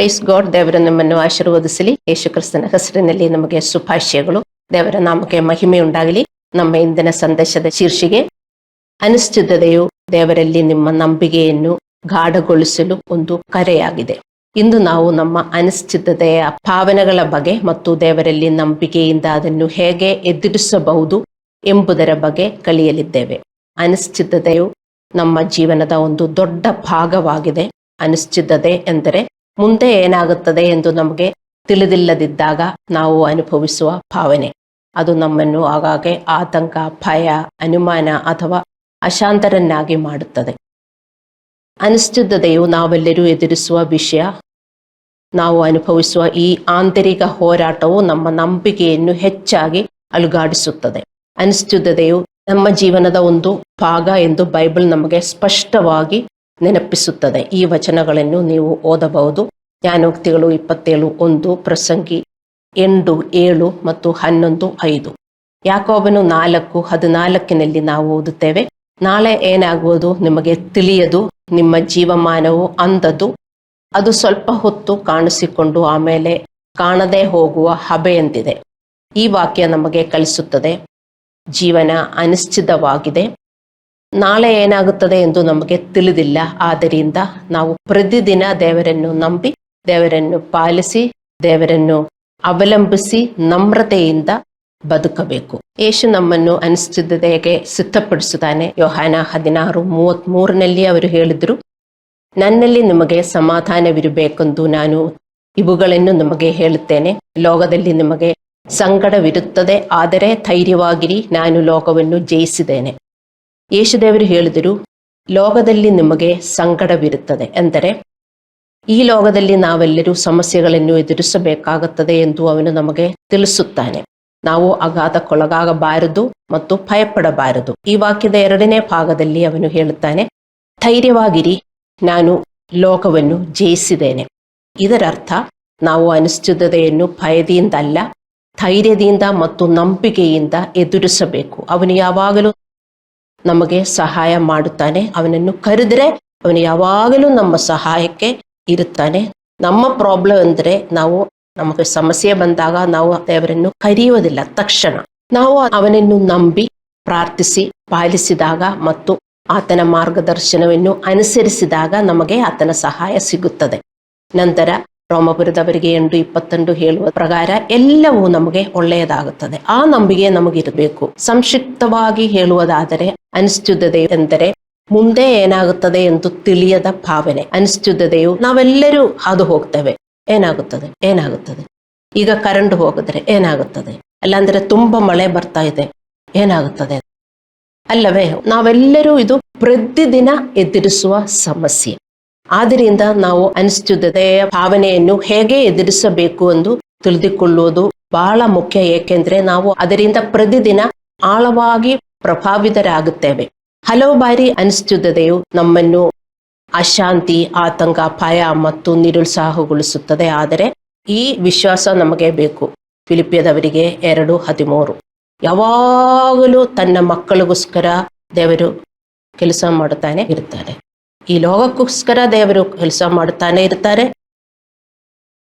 Praise God ದೇವರ ನಮ್ಮನ್ನು ಆಶೀರ್ವದಿಸಲಿ. ಯೇಸು ಕ್ರಿಸ್ತನ ಹೆಸರಿನಲ್ಲಿ ನಮಗೆ ಶುಭಾಶಯಗಳು. ದೇವರ ನಾಮಕ್ಕೆ ಮಹಿಮೆ ಉಂಟಾಗಲಿ. ನಮ್ಮ ಇಂದಿನ ಸಂದೇಶದ ಶೀರ್ಷಿಗೆ, ಅನಿಶ್ಚಿತತೆಯು ದೇವರಲ್ಲಿ ನಿಮ್ಮ ನಂಬಿಕೆಯನ್ನು ಗಾಢಗೊಳಿಸಲು ಒಂದು ಕರೆಯಾಗಿದೆ. ಇಂದು ನಾವು ನಮ್ಮ ಅನಿಶ್ಚಿತತೆಯ ಭಾವನೆಗಳ ಬಗ್ಗೆ ಮತ್ತು ದೇವರಲ್ಲಿ ನಂಬಿಕೆಯಿಂದ ಅದನ್ನು ಹೇಗೆ ಎದುರಿಸಬಹುದು ಎಂಬುದರ ಬಗ್ಗೆ ಕಲಿಯಲಿದ್ದೇವೆ. ಅನಿಶ್ಚಿತತೆಯು ನಮ್ಮ ಜೀವನದ ಒಂದು ದೊಡ್ಡ ಭಾಗವಾಗಿದೆ. ಅನಿಶ್ಚಿತತೆ ಎಂದರೆ ಮುಂದೆ ಏನಾಗುತ್ತದೆ ಎಂದು ನಮಗೆ ತಿಳಿದಿಲ್ಲದಿದ್ದಾಗ ನಾವು ಅನುಭವಿಸುವ ಭಾವನೆ. ಅದು ನಮ್ಮನ್ನು ಆಗಾಗ್ಗೆ ಆತಂಕ, ಭಯ, ಅನುಮಾನ ಅಥವಾ ಅಶಾಂತರನ್ನಾಗಿ ಮಾಡುತ್ತದೆ. ಅನಿಶ್ಚಿತತೆಯು ನಾವೆಲ್ಲರೂ ಎದುರಿಸುವ ವಿಷಯ. ನಾವು ಅನುಭವಿಸುವ ಈ ಆಂತರಿಕ ಹೋರಾಟವು ನಮ್ಮ ನಂಬಿಕೆಯನ್ನು ಹೆಚ್ಚಾಗಿ ಅಲುಗಾಡಿಸುತ್ತದೆ. ಅನಿಶ್ಚಿತತೆಯು ನಮ್ಮ ಜೀವನದ ಒಂದು ಭಾಗ ಎಂದು ಬೈಬಲ್ ನಮಗೆ ಸ್ಪಷ್ಟವಾಗಿ ನೆನಪಿಸುತ್ತದೆ. ಈ ವಚನಗಳನ್ನು ನೀವು ಓದಬಹುದು. ಜ್ಞಾನೋಕ್ತಿಗಳು ಇಪ್ಪತ್ತೇಳು, ಒಂದು, ಪ್ರಸಂಗಿ, ಎಂಟು, ಏಳು ಮತ್ತು ಹನ್ನೊಂದು, ಐದು. ಯಾಕೋಬನು ನಾಲ್ಕು, ಹದಿನಾಲ್ಕಿನಲ್ಲಿ ನಾವು ಓದುತ್ತೇವೆ, ನಾಳೆ ಏನಾಗುವುದು ನಿಮಗೆ ತಿಳಿಯದು, ನಿಮ್ಮ ಜೀವಮಾನವು ಅಂದದು ಅದು ಸ್ವಲ್ಪ ಹೊತ್ತು ಕಾಣಿಸಿಕೊಂಡು ಆಮೇಲೆ ಕಾಣದೆ ಹೋಗುವ ಹಬೆಯಂತಿದೆ. ಈ ವಾಕ್ಯ ನಮಗೆ ಕಲಿಸುತ್ತದೆ, ಜೀವನ ಅನಿಶ್ಚಿತವಾಗಿದೆ, ನಾಳೆ ಏನಾಗುತ್ತದೆ ಎಂದು ನಮಗೆ ತಿಳಿದಿಲ್ಲ, ಆದ್ದರಿಂದ ನಾವು ಪ್ರತಿದಿನ ದೇವರನ್ನು ನಂಬಿ ದೇವರನ್ನು ಪಾಲಿಸಿ, ದೇವರನ್ನು ಅವಲಂಬಿಸಿ ನಮ್ರತೆಯಿಂದ ಬದುಕಬೇಕು. ಯೇಸು ನಮ್ಮನ್ನು ಅನಿಶ್ಚಿತತೆಗೆ ಸಿದ್ಧಪಡಿಸುತ್ತಾನೆ. ಯೋಹಾನ ಹದಿನಾರು ಮೂವತ್ತ್ ಮೂರನಲ್ಲಿ ಅವರು ಹೇಳಿದ್ರು, ನನ್ನಲ್ಲಿ ನಿಮಗೆ ಸಮಾಧಾನವಿರಬೇಕೆಂದು ನಾನು ಇವುಗಳನ್ನು ನಿಮಗೆ ಹೇಳುತ್ತೇನೆ. ಲೋಕದಲ್ಲಿ ನಿಮಗೆ ಸಂಕಟವಿರುತ್ತದೆ, ಆದರೆ ಧೈರ್ಯವಾಗಿರಿ, ನಾನು ಲೋಕವನ್ನು ಜಯಿಸಿದ್ದೇನೆ. ಯೇಸುದೇವರು ಹೇಳಿದರು, ಲೋಕದಲ್ಲಿ ನಿಮಗೆ ಸಂಕಟವಿರುತ್ತದೆ ಎಂದರೆ ಈ ಲೋಕದಲ್ಲಿ ನಾವೆಲ್ಲರೂ ಸಮಸ್ಯೆಗಳನ್ನು ಎದುರಿಸಬೇಕಾಗುತ್ತದೆ ಎಂದು ಅವನು ನಮಗೆ ತಿಳಿಸುತ್ತಾನೆ. ನಾವು ಅಗಾಧಕ್ಕೊಳಗಾಗಬಾರದು ಮತ್ತು ಭಯಪಡಬಾರದು. ಈ ವಾಕ್ಯದ ಎರಡನೇ ಭಾಗದಲ್ಲಿ ಅವನು ಹೇಳುತ್ತಾನೆ, ಧೈರ್ಯವಾಗಿರಿ, ನಾನು ಲೋಕವನ್ನು ಜಯಿಸಿದ್ದೇನೆ. ಇದರರ್ಥ, ನಾವು ಅನಿಶ್ಚಿತತೆಯನ್ನು ಭಯದಿಂದಲ್ಲ, ಧೈರ್ಯದಿಂದ ಮತ್ತು ನಂಬಿಕೆಯಿಂದ ಎದುರಿಸಬೇಕು. ಅವನು ಯಾವಾಗಲೂ ನಮಗೆ ಸಹಾಯ ಮಾಡುತ್ತಾನೆ. ಅವನನ್ನು ಕರೆದರೆ ಅವನು ಯಾವಾಗಲೂ ನಮ್ಮ ಸಹಾಯಕ್ಕೆ ಇರುತ್ತಾನೆ. ನಮ್ಮ ಪ್ರಾಬ್ಲಮ್ ಅಂದರೆ ನಾವು ನಮಗೆ ಸಮಸ್ಯೆ ಬಂದಾಗ ನಾವು ದೇವರನ್ನು ಕರೆಯುವುದಿಲ್ಲ. ತಕ್ಷಣ ನಾವು ಅವನನ್ನು ನಂಬಿ ಪ್ರಾರ್ಥಿಸಿ, ಪಾಲಿಸಿದಾಗ ಮತ್ತು ಆತನ ಮಾರ್ಗದರ್ಶನವನ್ನು ಅನುಸರಿಸಿದಾಗ ನಮಗೆ ಆತನ ಸಹಾಯ ಸಿಗುತ್ತದೆ. ನಂತರ ರೋಮಪುರದವರಿಗೆ ಎಂಟು ಇಪ್ಪತ್ತೆಂಟು ಹೇಳುವ ಪ್ರಕಾರ ಎಲ್ಲವೂ ನಮಗೆ ಒಳ್ಳೆಯದಾಗುತ್ತದೆ. ಆ ನಂಬಿಕೆ ನಮಗಿರಬೇಕು. ಸಂಕ್ಷಿಪ್ತವಾಗಿ ಹೇಳುವುದಾದರೆ ಅನಿಶ್ಚಿತತೆ ಎಂದರೆ ಮುಂದೆ ಏನಾಗುತ್ತದೆ ಎಂದು ತಿಳಿಯದ ಭಾವನೆ ಅನಿಶ್ಚಿತತೆಯು ನಾವೆಲ್ಲರೂ ಹಾದು ಹೋಗ್ತೇವೆ. ಏನಾಗುತ್ತದೆ? ಏನಾಗುತ್ತದೆ? ಈಗ ಕರೆಂಟ್ ಹೋಗಿದ್ರೆ ಏನಾಗುತ್ತದೆ? ಅಲ್ಲಾಂದ್ರೆ ತುಂಬಾ ಮಳೆ ಬರ್ತಾ ಇದೆ. ಏನಾಗುತ್ತದೆ? ಅಲ್ಲವೇ, ನಾವೆಲ್ಲರೂ ಇದು ಪ್ರತಿದಿನ ಎದುರಿಸುವ ಸಮಸ್ಯೆ. ಆದ್ದರಿಂದ ನಾವು ಅನಿಶ್ಚಿತತೆಯ ಭಾವನೆಯನ್ನು ಹೇಗೆ ಎದುರಿಸಬೇಕು ಎಂದು ತಿಳಿದುಕೊಳ್ಳುವುದು ಬಹಳ ಮುಖ್ಯ. ಏಕೆಂದ್ರೆ ನಾವು ಅದರಿಂದ ಪ್ರತಿದಿನ ಆಳವಾಗಿ ಪ್ರಭಾವಿತರಾಗುತ್ತೇವೆ. ಹಲವು ಬಾರಿ ಅನಿಶ್ಚಿತತೆಯು ನಮ್ಮನ್ನು ಅಶಾಂತಿ, ಆತಂಕ, ಭಯ ಮತ್ತು ನಿರುತ್ಸಾಹಗೊಳಿಸುತ್ತದೆ. ಆದರೆ ಈ ವಿಶ್ವಾಸ ನಮಗೆ ಬೇಕು. ಫಿಲಿಪಿಯದವರಿಗೆ ಎರಡು ಹದಿಮೂರು. ಯಾವಾಗಲೂ ತನ್ನ ಮಕ್ಕಳಿಗೋಸ್ಕರ ದೇವರು ಕೆಲಸ ಮಾಡುತ್ತಾನೆ ಇರ್ತಾರೆ ಈ ಲೋಕಕ್ಕೋಸ್ಕರ ದೇವರು ಕೆಲಸ ಮಾಡುತ್ತಾನೆ ಇರ್ತಾರೆ.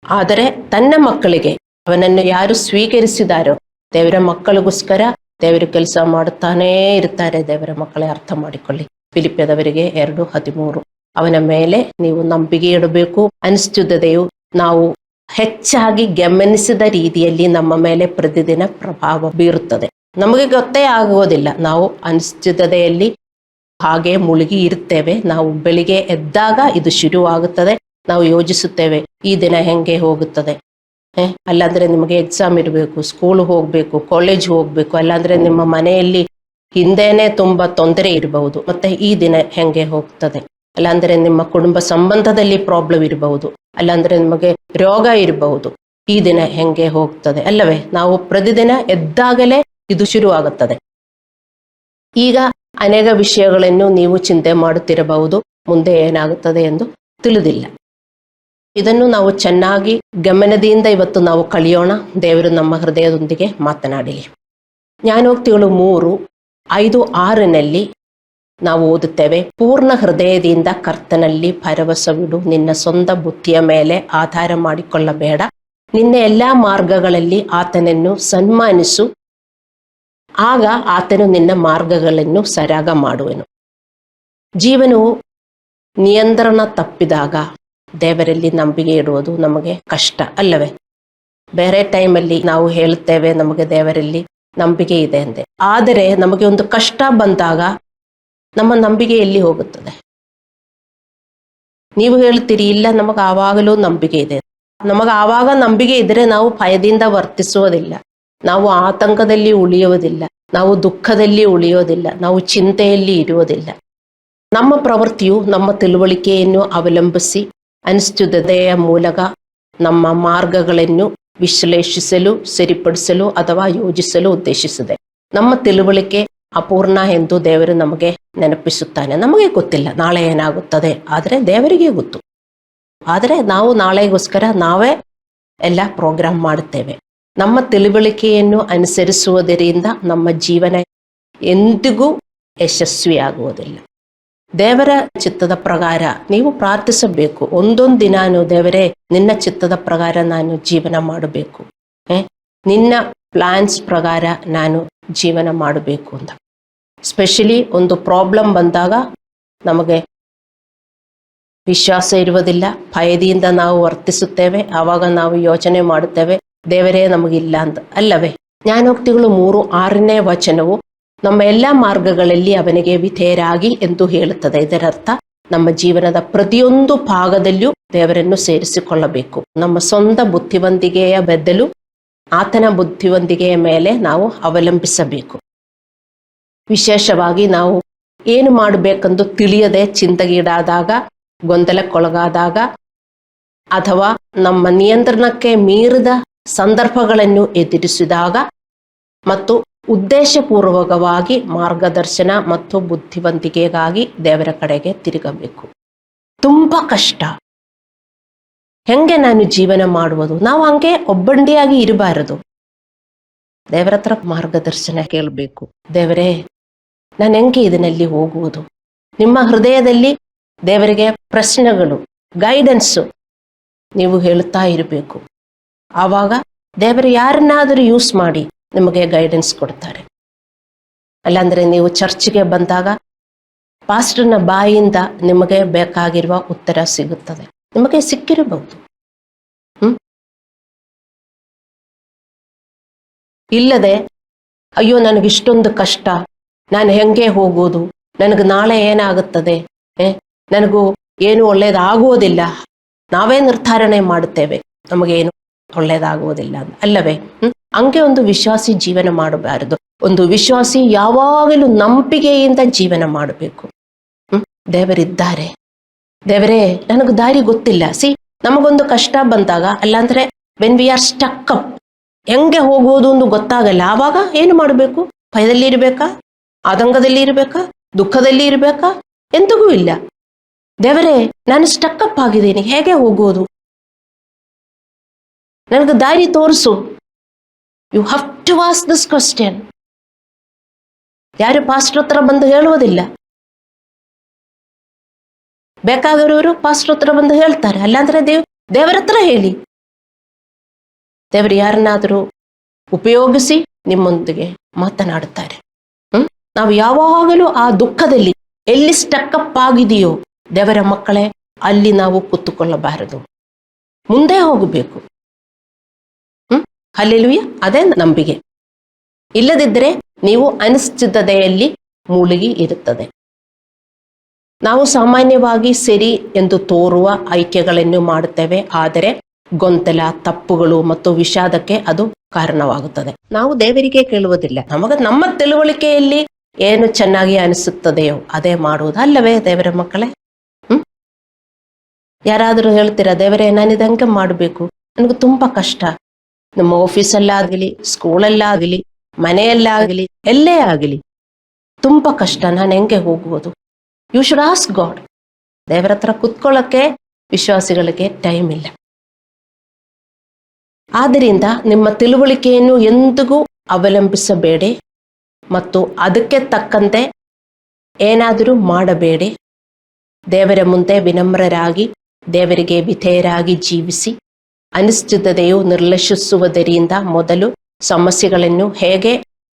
ಆದರೆ ತನ್ನ ಮಕ್ಕಳಿಗೆ ಅವನನ್ನು ಯಾರು ಸ್ವೀಕರಿಸಿದಾರೋ ದೇವರ ಮಕ್ಕಳಿಗೋಸ್ಕರ ದೇವರು ಕೆಲಸ ಮಾಡುತ್ತಾನೇ ಇರ್ತಾರೆ ದೇವರ ಮಕ್ಕಳೇ ಅರ್ಥ ಮಾಡಿಕೊಳ್ಳಿ. ಫಿಲಿಪಿಯದವರಿಗೆ ಎರಡು ಹದಿಮೂರು. ಅವನ ಮೇಲೆ ನೀವು ನಂಬಿಕೆ ಇಡಬೇಕು. ಅನಿಶ್ಚಿತತೆಯು ನಾವು ಹೆಚ್ಚಾಗಿ ಗಮನಿಸಿದ ರೀತಿಯಲ್ಲಿ ನಮ್ಮ ಮೇಲೆ ಪ್ರತಿದಿನ ಪ್ರಭಾವ ಬೀರುತ್ತದೆ. ನಮಗೆ ಗೊತ್ತೇ ಆಗುವುದಿಲ್ಲ. ನಾವು ಅನಿಶ್ಚಿತತೆಯಲ್ಲಿ ಹಾಗೆ ಮುಳುಗಿ ಇರುತ್ತೇವೆ. ನಾವು ಬೆಳಿಗ್ಗೆ ಎದ್ದಾಗ ಇದು ಶುರುವಾಗುತ್ತದೆ. ನಾವು ಯೋಜಿಸುತ್ತೇವೆ ಈ ದಿನ ಹೆಂಗೆ ಹೋಗುತ್ತದೆ? ಅಲ್ಲಾಂದ್ರೆ ನಿಮಗೆ ಎಕ್ಸಾಮ್ ಇರಬೇಕು ಸ್ಕೂಲ್ ಹೋಗ್ಬೇಕು ಕಾಲೇಜ್ ಹೋಗ್ಬೇಕು, ಅಲ್ಲಾಂದ್ರೆ ನಿಮ್ಮ ಮನೆಯಲ್ಲಿ ಹಿಂದೆನೆ ತುಂಬಾ ತೊಂದರೆ ಇರಬಹುದು, ಮತ್ತೆ ಈ ದಿನ ಹೆಂಗೆ ಹೋಗ್ತದೆ? ಅಲ್ಲಾಂದ್ರೆ ನಿಮ್ಮ ಕುಟುಂಬ ಸಂಬಂಧದಲ್ಲಿ ಪ್ರಾಬ್ಲಮ್ ಇರಬಹುದು, ಅಲ್ಲಾಂದ್ರೆ ನಿಮಗೆ ರೋಗ ಇರಬಹುದು, ಈ ದಿನ ಹೆಂಗೆ ಹೋಗ್ತದೆ? ಅಲ್ಲವೇ, ನಾವು ಪ್ರತಿದಿನ ಎದ್ದಾಗಲೇ ಇದು ಶುರುವಾಗುತ್ತದೆ. ಈಗ ಅನೇಕ ವಿಷಯಗಳನ್ನು ನೀವು ಚಿಂತೆ ಮಾಡುತ್ತಿರಬಹುದು, ಮುಂದೆ ಏನಾಗುತ್ತದೆ ಎಂದು ತಿಳಿದಿಲ್ಲ. ಇದನ್ನು ನಾವು ಚೆನ್ನಾಗಿ ಗಮನದಿಂದ ಇವತ್ತು ನಾವು ಕಲಿಯೋಣ. ದೇವರು ನಮ್ಮ ಹೃದಯದೊಂದಿಗೆ ಮಾತನಾಡಲಿ. ಜ್ಞಾನೋಕ್ತಿಗಳು ಮೂರು, ಐದು, ಆರಿನಲ್ಲಿ ನಾವು ಓದುತ್ತೇವೆ, ಪೂರ್ಣ ಹೃದಯದಿಂದ ಕರ್ತನಲ್ಲಿ ಭರವಸವಿಡು, ನಿನ್ನ ಸ್ವಂತ ಬುದ್ಧಿಯ ಮೇಲೆ ಆಧಾರ ಮಾಡಿಕೊಳ್ಳಬೇಡ. ನಿನ್ನ ಎಲ್ಲಾ ಮಾರ್ಗಗಳಲ್ಲಿ ಆತನನ್ನು ಸನ್ಮಾನಿಸು. ಆಗ ಆತನು ನಿನ್ನ ಮಾರ್ಗಗಳನ್ನು ಸರಾಗ ಮಾಡುವನು. ಜೀವನವು ನಿಯಂತ್ರಣ ತಪ್ಪಿದಾಗ ದೇವರಲ್ಲಿ ನಂಬಿಕೆ ಇಡುವುದು ನಮಗೆ ಕಷ್ಟ ಅಲ್ಲವೇ? ಬೇರೆ ಟೈಮಲ್ಲಿ ನಾವು ಹೇಳುತ್ತೇವೆ, ನಮಗೆ ದೇವರಲ್ಲಿ ನಂಬಿಕೆ ಇದೆ ಅಂದೆ ಆದರೆ ನಮಗೆ ಒಂದು ಕಷ್ಟ ಬಂದಾಗ ನಮ್ಮ ನಂಬಿಕೆ ಎಲ್ಲಿ ಹೋಗುತ್ತದೆ? ನೀವು ಹೇಳ್ತೀರಿ ಇಲ್ಲ, ನಮಗೆ ಆವಾಗಲೂ ನಂಬಿಕೆ ಇದೆ. ನಮಗೆ ಆವಾಗ ನಂಬಿಕೆ ಇದ್ರೆ ನಾವು ಭಯದಿಂದ ವರ್ತಿಸುವುದಿಲ್ಲ. ನಾವು ಆತಂಕದಲ್ಲಿ ಉಳಿಯುವುದಿಲ್ಲ. ನಾವು ದುಃಖದಲ್ಲಿ ಉಳಿಯೋದಿಲ್ಲ ನಾವು ಚಿಂತೆಯಲ್ಲಿ ಇರುವುದಿಲ್ಲ. ನಮ್ಮ ಪ್ರವೃತ್ತಿಯು ನಮ್ಮ ತಿಳುವಳಿಕೆಯನ್ನು ಅವಲಂಬಿಸಿ ಅನಿಶ್ಚಿತತೆಯ ಮೂಲಕ ನಮ್ಮ ಮಾರ್ಗಗಳನ್ನು ವಿಶ್ಲೇಷಿಸಲು, ಸರಿಪಡಿಸಲು ಅಥವಾ ಯೋಜಿಸಲು ಉದ್ದೇಶಿಸಿದೆ ನಮ್ಮ ತಿಳುವಳಿಕೆ ಅಪೂರ್ಣ ಎಂದು ದೇವರು ನಮಗೆ ನೆನಪಿಸುತ್ತಾನೆ. ನಮಗೆ ಗೊತ್ತಿಲ್ಲ, ನಾಳೆ ಏನಾಗುತ್ತದೆ, ಆದರೆ ದೇವರಿಗೆ ಗೊತ್ತು. ಆದರೆ ನಾವು ನಾಳೆಗೋಸ್ಕರ ನಾವೇ ಎಲ್ಲ ಪ್ರೋಗ್ರಾಮ್ ಮಾಡುತ್ತೇವೆ. ನಮ್ಮ ತಿಳುವಳಿಕೆಯನ್ನು ಅನುಸರಿಸುವುದರಿಂದ ನಮ್ಮ ಜೀವನ ಎಂದಿಗೂ ಯಶಸ್ವಿಯಾಗುವುದಿಲ್ಲ. ದೇವರ ಚಿತ್ತದ ಪ್ರಕಾರ ನೀವು ಪ್ರಾರ್ಥಿಸಬೇಕು. ಒಂದೊಂದು ದಿನಾನು ದೇವರೇ, ನಿನ್ನ ಚಿತ್ತದ ಪ್ರಕಾರ ನಾನು ಜೀವನ ಮಾಡಬೇಕು. ನಿನ್ನ ಪ್ಲಾನ್ಸ್ ಪ್ರಕಾರ ನಾನು ಜೀವನ ಮಾಡಬೇಕು ಅಂತ. ಸ್ಪೆಷಲಿ ಒಂದು ಪ್ರಾಬ್ಲಮ್ ಬಂದಾಗ ನಮಗೆ ವಿಶ್ವಾಸ ಇರುವುದಿಲ್ಲ. ಭಯದಿಂದ ನಾವು ವರ್ತಿಸುತ್ತೇವೆ. ಆವಾಗ ನಾವು ಯೋಚನೆ ಮಾಡುತ್ತೇವೆ. ದೇವರೇ ನಮಗಿಲ್ಲ ಅಂತ. ಅಲ್ಲವೇ? ಜ್ಞಾನೋಕ್ತಿಗಳು ಮೂರು ಆರನೇ ವಚನವು ನಮ್ಮ ಎಲ್ಲ ಮಾರ್ಗಗಳಲ್ಲಿ ಅವನಿಗೆ ವಿಧೇಯರಾಗಿ ಎಂದು ಹೇಳುತ್ತದೆ. ಇದರರ್ಥ, ನಮ್ಮ ಜೀವನದ ಪ್ರತಿಯೊಂದು ಭಾಗದಲ್ಲಿಯೂ ದೇವರನ್ನು ಸೇರಿಸಿಕೊಳ್ಳಬೇಕು. ನಮ್ಮ ಸ್ವಂತ ಬುದ್ಧಿವಂತಿಕೆಯ ಬದಲು ಆತನ ಬುದ್ಧಿವಂತಿಕೆಯ ಮೇಲೆ ನಾವು ಅವಲಂಬಿಸಬೇಕು. ವಿಶೇಷವಾಗಿ ನಾವು ಏನು ಮಾಡಬೇಕೆಂದು ತಿಳಿಯದೆ ಚಿಂತೆಗೀಡಾದಾಗ, ಗೊಂದಲಕ್ಕೊಳಗಾದಾಗ, ಅಥವಾ ನಮ್ಮ ನಿಯಂತ್ರಣಕ್ಕೆ ಮೀರಿದ ಸಂದರ್ಭಗಳನ್ನು ಎದುರಿಸಿದಾಗ ಮತ್ತು ಉದ್ದೇಶಪೂರ್ವಕವಾಗಿ ಮಾರ್ಗದರ್ಶನ ಮತ್ತು ಬುದ್ಧಿವಂತಿಕೆಗಾಗಿ ದೇವರ ಕಡೆಗೆ ತಿರುಗಬೇಕು. ತುಂಬಾ ಕಷ್ಟ. ಹೆಂಗೆ ನಾನು ಜೀವನ ಮಾಡುವುದು? ನಾವು ಹಂಗೆ ಒಬ್ಬಂಡಿಯಾಗಿ ಇರಬಾರದು. ದೇವರ ಹತ್ರ ಮಾರ್ಗದರ್ಶನ ಕೇಳಬೇಕು. ದೇವರೇ, ನಾನು ಹೆಂಗೆ ಇದನ್ನಲ್ಲಿ ಹೋಗುವುದು? ನಿಮ್ಮ ಹೃದಯದಲ್ಲಿ ದೇವರಿಗೆ ಪ್ರಶ್ನೆಗಳು ಗೈಡೆನ್ಸು ನೀವು ಹೇಳ್ತಾ ಇರಬೇಕು. ಆವಾಗ ದೇವರು ಯಾರನ್ನಾದರೂ ಯೂಸ್ ಮಾಡಿ ನಿಮಗೆ ಗೈಡೆನ್ಸ್ ಕೊಡ್ತಾರೆ. ಅಲ್ಲಾಂದ್ರೆ ನೀವು ಚರ್ಚ್ಗೆ ಬಂದಾಗ ಪಾಸ್ಟರ್ನ ಬಾಯಿಯಿಂದ ನಿಮಗೆ ಬೇಕಾಗಿರುವ ಉತ್ತರ ಸಿಗುತ್ತದೆ. ನಿಮಗೆ ಸಿಕ್ಕಿರಬಹುದು. ಇಲ್ಲದೆ, ಅಯ್ಯೋ ನನಗಿಷ್ಟೊಂದು ಕಷ್ಟ. ನಾನು ಹೆಂಗೆ ಹೋಗೋದು? ನನಗೆ ನಾಳೆ ಏನಾಗುತ್ತದೆ? ನನಗೂ ಏನು ಒಳ್ಳೇದಾಗುವುದಿಲ್ಲ. ನಾವೇ ನಿರ್ಧಾರಣೆ ಮಾಡುತ್ತೇವೆ. ನಮಗೇನು ಒಳ್ಳೇದಾಗುವುದಿಲ್ಲ ಅಲ್ಲವೇ? ಹ್ಮ್? ಹಂಗೆ ಒಂದು ವಿಶ್ವಾಸಿ ಜೀವನ ಮಾಡಬಾರದು. ಒಂದು ವಿಶ್ವಾಸಿ ಯಾವಾಗಲೂ ನಂಬಿಕೆಯಿಂದ ಜೀವನ ಮಾಡಬೇಕು. ದೇವರಿದ್ದಾರೆ. ದೇವರೇ, ನನಗೆ ದಾರಿ ಗೊತ್ತಿಲ್ಲ. ಸಿ, ನಮಗೊಂದು ಕಷ್ಟ ಬಂದಾಗ, ಅಲ್ಲಾಂದ್ರೆ when we are stuck up ಹೆಂಗೆ ಹೋಗುವುದು ಒಂದು ಗೊತ್ತಾಗಲ್ಲ. ಆವಾಗ ಏನು ಮಾಡಬೇಕು? ಭಯದಲ್ಲಿ ಇರಬೇಕಾ? ಆತಂಕದಲ್ಲಿ ಇರಬೇಕಾ? ದುಃಖದಲ್ಲಿ ಇರಬೇಕಾ? ಎಂದಿಗೂ ಇಲ್ಲ. ದೇವರೇ, ನಾನು ಸ್ಟಕ್ ಅಪ್ ಆಗಿದ್ದೀನಿ. ಹೇಗೆ ಹೋಗುವುದು? ನನಗೆ ದಾರಿ ತೋರಿಸು. You have to ask this question ಯಾರು ಪಾಸ್ಟರ್ ಹತ್ರ ಬಂದು ಹೇಳುವುದಿಲ್ಲ. ಬೇಕಾಗಿರೋರು ಪಾಸ್ಟರ್ ಹತ್ರ ಬಂದು ಹೇಳ್ತಾರೆ. ಅಲ್ಲಾಂದ್ರೆ ದೇವ್, ದೇವರ ಹತ್ರ ಹೇಳಿ. ದೇವರು ಯಾರನ್ನಾದರೂ ಉಪಯೋಗಿಸಿ ನಿಮ್ಮೊಂದಿಗೆ ಮಾತನಾಡುತ್ತಾರೆ. ಹ್ಮ್? ನಾವು ಯಾವಾಗಲೂ ಆ ದುಃಖದಲ್ಲಿ ಎಲ್ಲಿ ಸ್ಟಕ್ಕಪ್ ಆಗಿದೆಯೋ ದೇವರ ಮಕ್ಕಳೇ, ಅಲ್ಲಿ ನಾವು ಕೂತುಕೊಳ್ಳಬಾರದು. ಮುಂದೆ ಹೋಗಬೇಕು. ಹ್ಮ್ ಅಲ್ಲೆಲುಯ್ಯ ಅದೇ ನಂಬಿಕೆ. ಇಲ್ಲದಿದ್ದರೆ ನೀವು ಅನಿಶ್ಚಿತತೆಯಲ್ಲಿ ಮುಳುಗಿ ಇರುತ್ತದೆ. ನಾವು ಸಾಮಾನ್ಯವಾಗಿ ಸರಿ ಎಂದು ತೋರುವ ಆಯ್ಕೆಗಳನ್ನು ಮಾಡುತ್ತೇವೆ, ಆದರೆ ಗೊಂದಲ, ತಪ್ಪುಗಳು ಮತ್ತು ವಿಷಾದಕ್ಕೆ ಅದು ಕಾರಣವಾಗುತ್ತದೆ. ನಾವು ದೇವರಿಗೆ ಕೇಳುವುದಿಲ್ಲ. ನಮಗ ನಮ್ಮ ತಿಳುವಳಿಕೆಯಲ್ಲಿ ಏನು ಚೆನ್ನಾಗಿ ಅನಿಸುತ್ತದೆಯೋ ಅದೇ ಮಾಡುವುದು ಅಲ್ಲವೇ ದೇವರ ಮಕ್ಕಳೇ? ಹ್ಮ್? ಯಾರಾದರೂ ಹೇಳ್ತೀರಾ, ದೇವರೇ ನಾನು ಇದಂಗೆ ಮಾಡಬೇಕು. ನನಗೆ ತುಂಬಾ ಕಷ್ಟ. ನಮ್ಮ ಆಫೀಸಲ್ಲಾಗಲಿ ಸ್ಕೂಲಲ್ಲಾಗಲಿ ಮನೆಯಲ್ಲಾಗಲಿ, ಎಲ್ಲೇ ಆಗಲಿ ತುಂಬಾ ಕಷ್ಟ. ನಾನು ಹೆಂಗೆ ಹೋಗುವುದು ಯು ಶುಡ್ ಆಸ್ಕ್ ಗಾಡ್ ದೇವರ ಹತ್ರ ಕುತ್ಕೊಳ್ಳೋಕ್ಕೆ ವಿಶ್ವಾಸಿಗಳಿಗೆ ಟೈಮ್ ಇಲ್ಲ. ಆದ್ದರಿಂದ ನಿಮ್ಮ ತಿಳುವಳಿಕೆಯನ್ನು ಎಂದಿಗೂ ಅವಲಂಬಿಸಬೇಡಿ ಮತ್ತು ಅದಕ್ಕೆ ತಕ್ಕಂತೆ ಏನಾದರೂ ಮಾಡಬೇಡಿ. ದೇವರ ಮುಂದೆ ವಿನಮ್ರರಾಗಿ, ದೇವರಿಗೆ ವಿಧೇಯರಾಗಿ ಜೀವಿಸಿ. ಅನಿಶ್ಚಿತತೆಯು ನಿರ್ಲಕ್ಷಿಸುವುದರಿಂದ ಮೊದಲು ಸಮಸ್ಯೆಗಳನ್ನು ಹೇಗೆ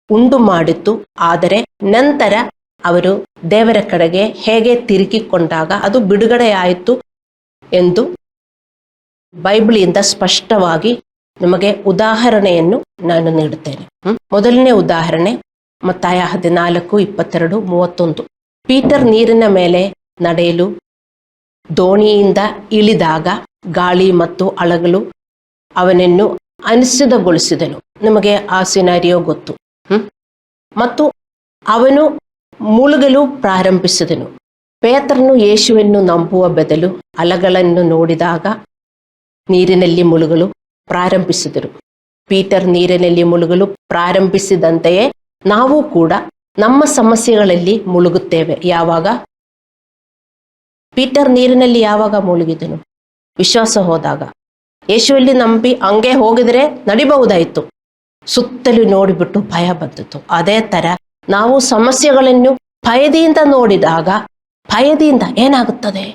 ಉಂಟು ಮಾಡಿತ್ತು ಆದರೆ ನಂತರ ಅವರು ದೇವರ ಕಡೆಗೆ ಹೇಗೆ ತಿರುಗಿಕೊಂಡಾಗ ಅದು ಬಿಡುಗಡೆಯಾಯಿತು ಎಂದು ಬೈಬಲಿಂದ ಸ್ಪಷ್ಟವಾಗಿ ನಿಮಗೆ ಉದಾಹರಣೆಯನ್ನು ನಾನು ನೀಡುತ್ತೇನೆ? ಮೊದಲನೇ ಉದಾಹರಣೆ, ಮತ್ತಾಯ ಹದಿನಾಲ್ಕು, ಇಪ್ಪತ್ತೆರಡು, ಮೂವತ್ತೊಂದು ಪೀಟರ್ ನೀರಿನ ಮೇಲೆ ನಡೆಯಲು ದೋಣಿಯಿಂದ ಇಳಿದಾಗ ಗಾಳಿ ಮತ್ತು ಅಳಗಲು ಅವನನ್ನು ಅನಿಸಿದಗೊಳಿಸಿದನು ನಮಗೆ ಆ ಸಿನಾರಿಯೋ ಗೊತ್ತು? ಮತ್ತು ಅವನು ಮುಳುಗಲು ಪ್ರಾರಂಭಿಸಿದನು. ಪೇತ್ರನು ಯೇಸುವನ್ನು ನಂಬುವ ಬದಲು ಅಲಗಳನ್ನು ನೋಡಿದಾಗ ನೀರಿನಲ್ಲಿ ಮುಳುಗಲು ಪ್ರಾರಂಭಿಸಿದರು. ಪೀಟರ್ ನೀರಿನಲ್ಲಿ ಮುಳುಗಲು ಪ್ರಾರಂಭಿಸಿದಂತೆಯೇ ನಾವು ಕೂಡ ನಮ್ಮ ಸಮಸ್ಯೆಗಳಲ್ಲಿ ಮುಳುಗುತ್ತೇವೆ. ಯಾವಾಗ? ಪೀಟರ್ ನೀರಿನಲ್ಲಿ ಯಾವಾಗ ಮುಳುಗಿದನು? ವಿಶ್ವಾಸ ಹೋದಾಗ. ಯೇಸುವಲ್ಲಿ ನಂಬಿ ಹಂಗೆ ಹೋಗಿದ್ರೆ ನಡಿಬಹುದಾಯಿತು. ಸುತ್ತಲೂ ನೋಡಿಬಿಟ್ಟು ಭಯ ಬಂದಿತ್ತು ಅದೇ ತರ ನಾವು ಸಮಸ್ಯೆಗಳನ್ನು ಭಯದಿಂದ ನೋಡಿದಾಗ ಭಯದಿಂದ ಏನಾಗುತ್ತದೆ?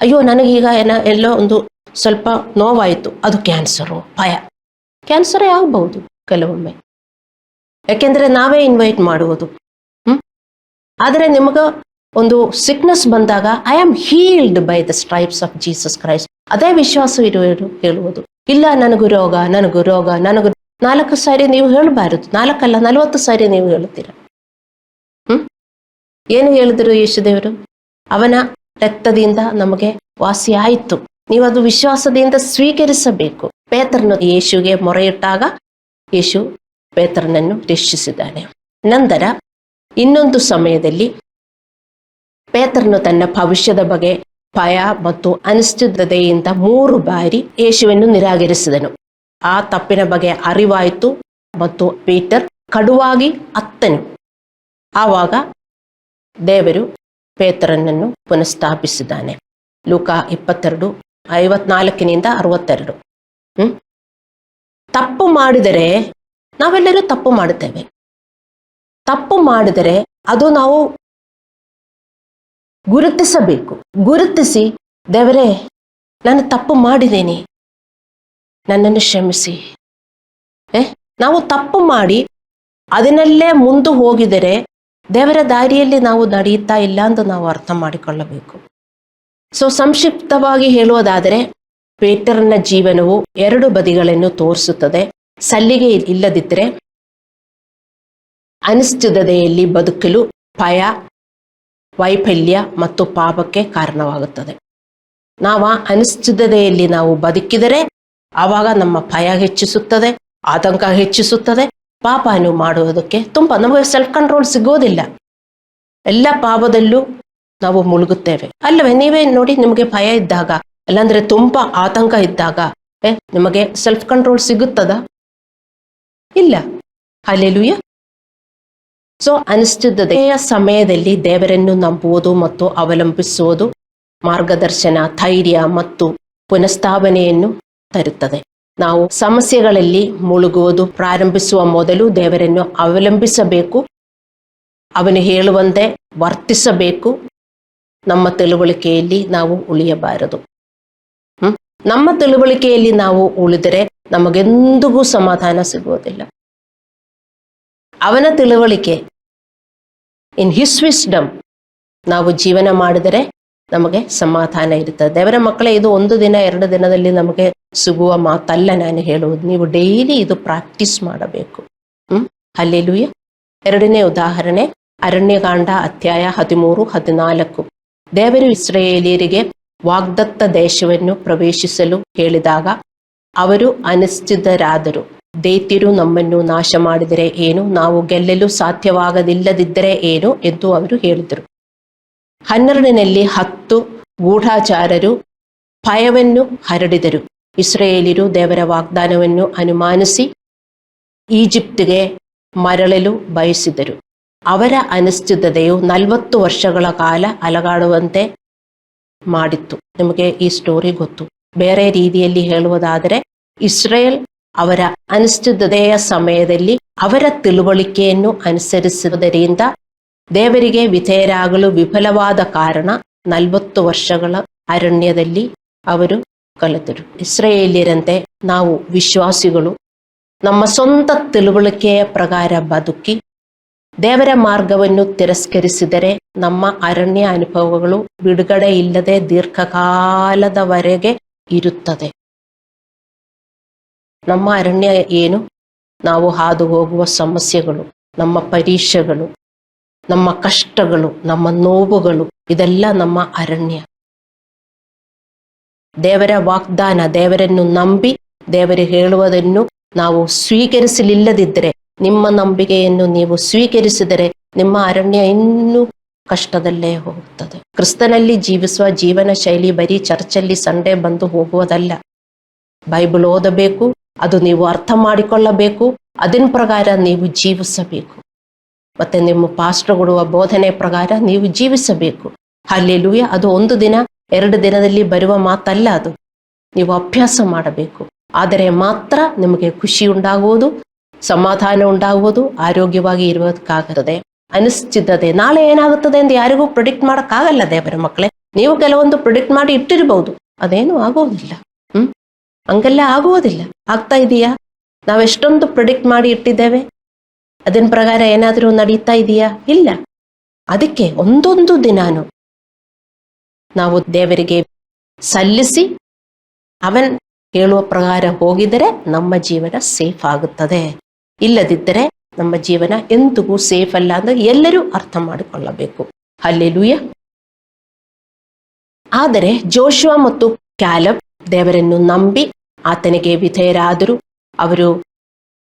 ಅಯ್ಯೋ ನನಗೀಗ ಏನ, ಎಲ್ಲೋ ಒಂದು ಸ್ವಲ್ಪ ನೋವಾಯಿತು. ಅದು ಕ್ಯಾನ್ಸರು, ಭಯ. ಕ್ಯಾನ್ಸರೇ ಆಗಬಹುದು ಕೆಲವೊಮ್ಮೆ. ಯಾಕೆಂದರೆ ನಾವೇ ಇನ್ವೈಟ್ ಮಾಡುವುದು. ಹ್ಮ್? ಆದರೆ ನಿಮಗ ಒಂದು ಸಿಕ್ನೆಸ್ ಬಂದಾಗ I am healed by the stripes of Jesus Christ ಅದೇ ವಿಶ್ವಾಸ ಇರುವರು ಹೇಳುವುದು. ಇಲ್ಲ, ನನಗೂ ರೋಗ ನನಗೂ ರೋಗ, ನನಗೂ ನಾಲ್ಕು ಸಾರಿ ನೀವು ಹೇಳಬಾರದು. ನಾಲ್ಕಲ್ಲ, ನಲವತ್ತು ಸಾರಿ ನೀವು ಹೇಳುತ್ತೀರ? ಹ್ಮ್? ಏನು ಹೇಳಿದ್ರು ಯೇಸುದೇವರು ಅವನ ರಕ್ತದಿಂದ ನಮಗೆ ವಾಸಿ ಆಯಿತು ನೀವು ಅದು ವಿಶ್ವಾಸದಿಂದ ಸ್ವೀಕರಿಸಬೇಕು. ಪೇತ್ರನು ಯೇಸುಗೆ ಮೊರೆಯಿಟ್ಟಾಗ, ಯೇಸು ಪೇತ್ರನನ್ನು ರಕ್ಷಿಸಿದ್ದಾನೆ. ನಂತರ ಇನ್ನೊಂದು ಸಮಯದಲ್ಲಿ ಪೇತ್ರನು ತನ್ನ ಭವಿಷ್ಯದ ಬಗ್ಗೆ ಭಯ ಮತ್ತು ಅನಿಶ್ಚಿತತೆಯಿಂದ ಮೂರು ಬಾರಿ ಯೇಸುವನ್ನು ನಿರಾಕರಿಸಿದನು. ಆ ತಪ್ಪಿನ ಬಗ್ಗೆ ಅರಿವಾಯಿತು ಮತ್ತು ಪೀಟರ್ ಕಡುವಾಗಿ ಅತ್ತನು. ಆವಾಗ ದೇವರು ಪೇತರನನ್ನು ಪುನಃಸ್ಥಾಪಿಸಿದ್ದಾನೆ. ಲೂಕ ಇಪ್ಪತ್ತೆರಡು ಐವತ್ನಾಲ್ಕಿನಿಂದ ಅರವತ್ತೆರಡು. ಹ್ಮ್? ತಪ್ಪು ಮಾಡಿದರೆ ನಾವೆಲ್ಲರೂ ತಪ್ಪು ಮಾಡುತ್ತೇವೆ. ತಪ್ಪು ಮಾಡಿದರೆ ಅದು ನಾವು ಗುರುತಿಸಬೇಕು. ಗುರುತಿಸಿ, ದೇವರೇ, ನಾನು ತಪ್ಪು ಮಾಡಿದ್ದೇನೆ ನನ್ನನ್ನು ಕ್ಷಮಿಸಿ. ಏ, ನಾವು ತಪ್ಪು ಮಾಡಿ ಅದನ್ನಲ್ಲೇ ಮುಂದೆ ಹೋಗಿದರೆ ದೇವರ ದಾರಿಯಲ್ಲಿ ನಾವು ನಡೆಯುತ್ತಾ ಇಲ್ಲ ಅಂತ ನಾವು ಅರ್ಥ ಮಾಡಿಕೊಳ್ಳಬೇಕು. ಸೊ ಸಂಕ್ಷಿಪ್ತವಾಗಿ ಹೇಳುವುದಾದರೆ ಪೇಟರ್ನ ಜೀವನವು ಎರಡು ಬದಿಗಳನ್ನು ತೋರಿಸುತ್ತದೆ. ಸಲ್ಲಿಗೆ ಇಲ್ಲದಿದ್ದರೆ, ಅನಿಶ್ಚಿತತೆಯಲ್ಲಿ ಬದುಕಲು ಭಯ ವೈಫಲ್ಯ ಮತ್ತು ಪಾಪಕ್ಕೆ ಕಾರಣವಾಗುತ್ತದೆ. ನಾವು ಅನಿಶ್ಚಿತತೆಯಲ್ಲಿ ನಾವು ಬದುಕಿದರೆ ಆವಾಗ ನಮ್ಮ ಭಯ ಹೆಚ್ಚಿಸುತ್ತದೆ, ಆತಂಕ ಹೆಚ್ಚಿಸುತ್ತದೆ. ಪಾಪ ನೀವು ಮಾಡುವುದಕ್ಕೆ ತುಂಬ ನಮಗೆ ಸೆಲ್ಫ್ ಕಂಟ್ರೋಲ್ ಸಿಗೋದಿಲ್ಲ. ಎಲ್ಲ ಪಾಪದಲ್ಲೂ ನಾವು ಮುಳುಗುತ್ತೇವೆ. ಅಲ್ಲವೇ, ನೀವೇ ನೋಡಿ ನಿಮಗೆ ಭಯ ಇದ್ದಾಗ ಅಲ್ಲಾಂದ್ರೆ ತುಂಬಾ ಆತಂಕ ಇದ್ದಾಗ ನಿಮಗೆ ಸೆಲ್ಫ್ ಕಂಟ್ರೋಲ್ ಸಿಗುತ್ತದ? ಇಲ್ಲ. ಅಲ್ಲೆಲುಯ್ಯ ಸೊ ಅನಿಶ್ಚಿತತೆಯ ಸಮಯದಲ್ಲಿ ದೇವರನ್ನು ನಂಬುವುದು ಮತ್ತು ಅವಲಂಬಿಸುವುದು ಮಾರ್ಗದರ್ಶನ, ಧೈರ್ಯ ಮತ್ತು ಪುನಃಸ್ಥಾಪನೆಯನ್ನು ತರುತ್ತದೆ. ನಾವು ಸಮಸ್ಯೆಗಳಲ್ಲಿ ಮುಳುಗುವುದು, ಪ್ರಾರಂಭಿಸುವ ಮೊದಲು ದೇವರನ್ನು ಅವಲಂಬಿಸಬೇಕು. ಅವನು ಹೇಳುವಂತೆ ವರ್ತಿಸಬೇಕು. ನಮ್ಮ ತಿಳುವಳಿಕೆಯಲ್ಲಿ ನಾವು ಉಳಿಯಬಾರದು. ನಮ್ಮ ತಿಳುವಳಿಕೆಯಲ್ಲಿ ನಾವು ಉಳಿದರೆ ನಮಗೆಂದಿಗೂ ಸಮಾಧಾನ ಸಿಗುವುದಿಲ್ಲ. ಅವನ ತಿಳುವಳಿಕೆ ಇನ್ ಹಿಸ್ ವಿಸ್ಡಮ್ ನಾವು ಜೀವನ ಮಾಡಿದರೆ ನಮಗೆ ಸಮಾಧಾನ ಇರುತ್ತೆ. ದೇವರ ಮಕ್ಕಳೇ, ಇದು ಒಂದು ದಿನ, ಎರಡು ದಿನದಲ್ಲಿ ನಮಗೆ ಸಿಗುವ ಮಾತಲ್ಲ ನಾನು ಹೇಳುವುದು. ನೀವು ಡೈಲಿ ಇದು ಪ್ರಾಕ್ಟೀಸ್ ಮಾಡಬೇಕು. ಹ್ಮ್? ಅಲ್ಲೆಲುಯ್ಯ ಎರಡನೇ ಉದಾಹರಣೆ, ಅರಣ್ಯಕಾಂಡ ಅಧ್ಯಾಯ ಹದಿಮೂರು, ಹದಿನಾಲ್ಕು. ದೇವರು ಇಸ್ರೇಲಿಯರಿಗೆ ವಾಗ್ದತ್ತ ದೇಶವನ್ನು ಪ್ರವೇಶಿಸಲು ಹೇಳಿದಾಗ ಅವರು ಅನಿಶ್ಚಿತರಾದರು. ದೈತ್ಯರು ನಮ್ಮನ್ನು ನಾಶ ಮಾಡಿದರೆ ಏನು? ನಾವು ಗೆಲ್ಲಲು ಸಾಧ್ಯವಾಗದಿಲ್ಲದಿದ್ದರೆ ಏನು? ಎಂದು ಅವರು ಹೇಳಿದರು. ಹನ್ನೆರಡನಲ್ಲಿ ಹತ್ತು ಗೂಢಾಚಾರರು ಭಯವನ್ನು ಹರಡಿದರು. ಇಸ್ರೇಲಿರು ದೇವರ ವಾಗ್ದಾನವನ್ನು ಅನುಮಾನಿಸಿ ಈಜಿಪ್ಟ್ಗೆ ಮರಳಲು ಬಯಸಿದರು. ಅವರ ಅನಿಶ್ಚಿತತೆಯು ನಲವತ್ತು ವರ್ಷಗಳ ಕಾಲ ಅಲಗಾಡುವಂತೆ ಮಾಡಿತ್ತು. ನಿಮಗೆ ಈ ಸ್ಟೋರಿ ಗೊತ್ತು. ಬೇರೆ ರೀತಿಯಲ್ಲಿ ಹೇಳುವುದಾದರೆ ಇಸ್ರೇಲ್ ಅವರ ಅನಿಶ್ಚಿತತೆಯ ಸಮಯದಲ್ಲಿ ಅವರ ತಿಳುವಳಿಕೆಯನ್ನು ಅನುಸರಿಸುವುದರಿಂದ ದೇವರಿಗೆ ವಿಧೇಯರಾಗಲು ವಿಫಲವಾದ ಕಾರಣ ನಲವತ್ತು ವರ್ಷಗಳ ಅರಣ್ಯದಲ್ಲಿ ಅವರು ಕಲಿತರು ಇಸ್ರೇಲಿಯರಂತೆ ನಾವು ವಿಶ್ವಾಸಿಗಳು, ನಮ್ಮ ಸ್ವಂತ ತಿಳುವಳಿಕೆಯ ಪ್ರಕಾರ ಬದುಕಿ ದೇವರ ಮಾರ್ಗವನ್ನು ತಿರಸ್ಕರಿಸಿದರೆ ನಮ್ಮ ಅರಣ್ಯ ಅನುಭವಗಳು ಬಿಡುಗಡೆ ಇಲ್ಲದೆ ದೀರ್ಘಕಾಲದವರೆಗೆ ಇರುತ್ತದೆ. ನಮ್ಮ ಅರಣ್ಯ ಏನು? ನಾವು ಹಾದು ಹೋಗುವ ಸಮಸ್ಯೆಗಳು, ನಮ್ಮ ಪರೀಕ್ಷೆಗಳು, ನಮ್ಮ ಕಷ್ಟಗಳು, ನಮ್ಮ ನೋವುಗಳು, ಇದೆಲ್ಲ ನಮ್ಮ ಅರಣ್ಯ. ದೇವರ ವಾಗ್ದಾನ, ದೇವರನ್ನು ನಂಬಿ, ದೇವರು ಹೇಳುವುದನ್ನು ನಾವು ಸ್ವೀಕರಿಸಲಿಲ್ಲದಿದ್ದರೆ, ನಿಮ್ಮ ನಂಬಿಕೆಯನ್ನು ನೀವು ಸ್ವೀಕರಿಸಿದರೆ, ನಿಮ್ಮ ಅರಣ್ಯ ಇನ್ನೂ ಕಷ್ಟದಲ್ಲೇ ಹೋಗುತ್ತದೆ. ಕ್ರಿಸ್ತನಲ್ಲಿ ಜೀವಿಸುವ ಜೀವನ ಶೈಲಿ ಬರೀ ಚರ್ಚಲ್ಲಿ ಸಂಡೆ ಬಂದು ಹೋಗುವುದಲ್ಲ. ಬೈಬಲ್ ಓದಬೇಕು ಅದು ನೀವು ಅರ್ಥ ಮಾಡಿಕೊಳ್ಳಬೇಕು. ಅದನ್ನ ಪ್ರಕಾರ ನೀವು ಜೀವಿಸಬೇಕು. ಮತ್ತೆ ನಿಮ್ಮ ಪಾಸ್ಟರ್ ಕೊಡುವ ಬೋಧನೆ ಪ್ರಕಾರ ನೀವು ಜೀವಿಸಬೇಕು. ಅಲ್ಲೆಲುಯ ಅದು ಒಂದು ದಿನ, ಎರಡು ದಿನದಲ್ಲಿ ಬರುವ ಮಾತಲ್ಲ ಅದು. ನೀವು ಅಭ್ಯಾಸ ಮಾಡಬೇಕು. ಆದರೆ ಮಾತ್ರ ನಿಮಗೆ ಖುಷಿ ಉಂಟಾಗುವುದು, ಸಮಾಧಾನ ಉಂಟಾಗುವುದು, ಆರೋಗ್ಯವಾಗಿ ಇರುವುದಕ್ಕಾಗುತ್ತದೆ. ಅನಿಶ್ಚಿತತೆ, ನಾಳೆ ಏನಾಗುತ್ತದೆ ಎಂದು ಯಾರಿಗೂ ಪ್ರಿಡಿಕ್ಟ್ ಮಾಡೋಕ್ಕಾಗಲ್ಲ ದೇವರ ಮಕ್ಕಳೇ. ನೀವು ಕೆಲವೊಂದು ಪ್ರಿಡಿಕ್ಟ್ ಮಾಡಿ ಇಟ್ಟಿರಬಹುದು. ಅದೇನು ಆಗೋದಿಲ್ಲ ಹಂಗೆಲ್ಲ ಆಗುವುದಿಲ್ಲ. ಆಗ್ತಾ ಇದೆಯಾ? ನಾವೆಷ್ಟೊಂದು ಪ್ರಿಡಿಕ್ಟ್ ಮಾಡಿ ಇಟ್ಟಿದ್ದೇವೆ. ಅದನ್ನ ಪ್ರಕಾರ ಏನಾದರೂ ನಡೀತಾ ಇದೆಯಾ? ಇಲ್ಲ. ಅದಕ್ಕೆ ಒಂದೊಂದು ದಿನಾನು ನಾವು ದೇವರಿಗೆ ಸಲ್ಲಿಸಿ ಅವನ್ ಹೇಳುವ ಪ್ರಕಾರ ಹೋಗಿದರೆ ನಮ್ಮ ಜೀವನ ಸೇಫ್ ಆಗುತ್ತದೆ. ಇಲ್ಲದಿದ್ದರೆ ನಮ್ಮ ಜೀವನ ಎಂದಿಗೂ ಸೇಫ್ ಅಲ್ಲ ಅಂತ ಎಲ್ಲರೂ ಅರ್ಥ ಮಾಡಿಕೊಳ್ಳಬೇಕು. ಅಲ್ಲೆಲುಯ ಆದರೆ ಜೋಶುವ ಮತ್ತು ಕ್ಯಾಲಬ್ ದೇವರನ್ನು ನಂಬಿ ಆತನಿಗೆ ವಿಧೇಯರಾದರು. ಅವರು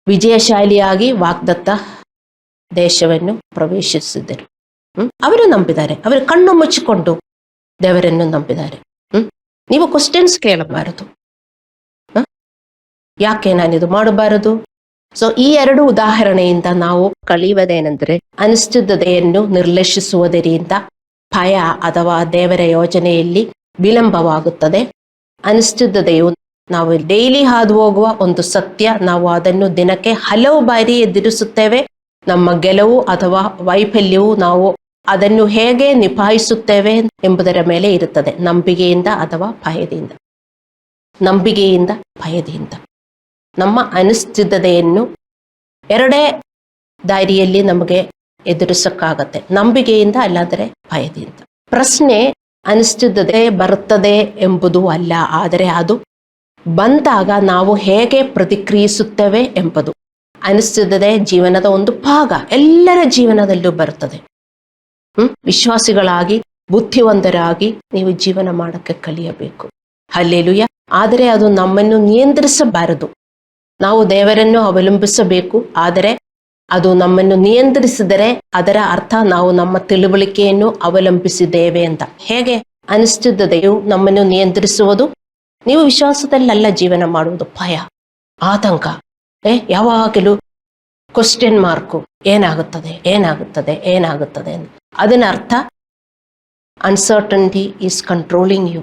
ವಿಜಯಶಾಲಿಯಾಗಿ ವಾಗ್ದತ್ತ ದೇಶವನ್ನು ಪ್ರವೇಶಿಸಿದರು. ಅವರು ನಂಬಿದ್ದಾರೆ. ಅವರು ಕಣ್ಣು ಮುಚ್ಚಿಕೊಂಡು ದೇವರನ್ನು ನಂಬಿದ್ದಾರೆ. ಹ್ಮ್? ನೀವು ಕ್ವಶನ್ಸ್ ಕೇಳಬಾರದು. ಯಾಕೆ ನಾನು ಇದು ಮಾಡಬಾರದು? ಸೊ ಈ ಎರಡು ಉದಾಹರಣೆಯಿಂದ ನಾವು ಕಲಿಯುವುದೇನೆಂದರೆ, ಅನಿಶ್ಚಿತತೆಯನ್ನು ನಿರ್ಲಕ್ಷಿಸುವುದರಿಂದ ಭಯ ಅಥವಾ ದೇವರ ಯೋಜನೆಯಲ್ಲಿ ವಿಳಂಬವಾಗುತ್ತದೆ. ಅನಿಶ್ಚಿತತೆಯು ನಾವು ಡೈಲಿ ಹಾದು ಹೋಗುವ ಒಂದು ಸತ್ಯ, ನಾವು ಅದನ್ನು ದಿನಕ್ಕೆ ಹಲವು ಬಾರಿ ಎದುರಿಸುತ್ತೇವೆ. ನಮ್ಮ ಗೆಲುವು ಅಥವಾ ವೈಫಲ್ಯವು ನಾವು ಅದನ್ನು ಹೇಗೆ ನಿಭಾಯಿಸುತ್ತೇವೆ ಎಂಬುದರ ಮೇಲೆ ಇರುತ್ತದೆ. ನಂಬಿಕೆಯಿಂದ ಅಥವಾ ಭಯದಿಂದ. ನಂಬಿಕೆಯಿಂದ, ಭಯದಿಂದ. ನಮ್ಮ ಅನಿಶ್ಚಿತತೆಯನ್ನು ಎರಡೇ ದಾರಿಯಲ್ಲಿ ನಮಗೆ ಎದುರಿಸಕ್ಕಾಗತ್ತೆ. ನಂಬಿಕೆಯಿಂದ ಅಲ್ಲಾದರೆ ಭಯದಿಂದ. ಪ್ರಶ್ನೆ ಅನಿಶ್ಚಿತತೆ ಬರುತ್ತದೆ ಎಂಬುದು ಅಲ್ಲ, ಆದರೆ ಅದು ಬಂದಾಗ ನಾವು ಹೇಗೆ ಪ್ರತಿಕ್ರಿಯಿಸುತ್ತೇವೆ ಎಂಬುದು ಅನಿಶ್ಚಿತತೆ ಜೀವನದ ಒಂದು ಭಾಗ. ಎಲ್ಲರ ಜೀವನದಲ್ಲೂ ಬರುತ್ತದೆ. ಹ್ಮ್? ವಿಶ್ವಾಸಿಗಳಾಗಿ, ಬುದ್ಧಿವಂತರಾಗಿ ನೀವು ಜೀವನ ಮಾಡಕ್ಕೆ ಕಲಿಯಬೇಕು. ಅಲ್ಲೇಲುಯ ಆದರೆ ಅದು ನಮ್ಮನ್ನು ನಿಯಂತ್ರಿಸಬಾರದು. ನಾವು ದೇವರನ್ನು ಅವಲಂಬಿಸಬೇಕು. ಆದರೆ ಅದು ನಮ್ಮನ್ನು ನಿಯಂತ್ರಿಸಿದರೆ ಅದರ ಅರ್ಥ ನಾವು ನಮ್ಮ ತಿಳುವಳಿಕೆಯನ್ನು ಅವಲಂಬಿಸಿದ್ದೇವೆ ಅಂತ. ಹೇಗೆ? ಅನಿಶ್ಚಿತತೆಯು ನಮ್ಮನ್ನು ನಿಯಂತ್ರಿಸುವುದು ನೀವು ವಿಶ್ವಾಸದಲ್ಲಲ್ಲ ಜೀವನ ಮಾಡುವುದು ಭಯ, ಆತಂಕ. ಏ, ಯಾವಾಗಲೂ ಕ್ವಶನ್ ಮಾರ್ಕು ಏನಾಗುತ್ತದೆ ಏನಾಗುತ್ತದೆ ಏನಾಗುತ್ತದೆ ಅದನ್ನ ಅರ್ಥ uncertainty is controlling you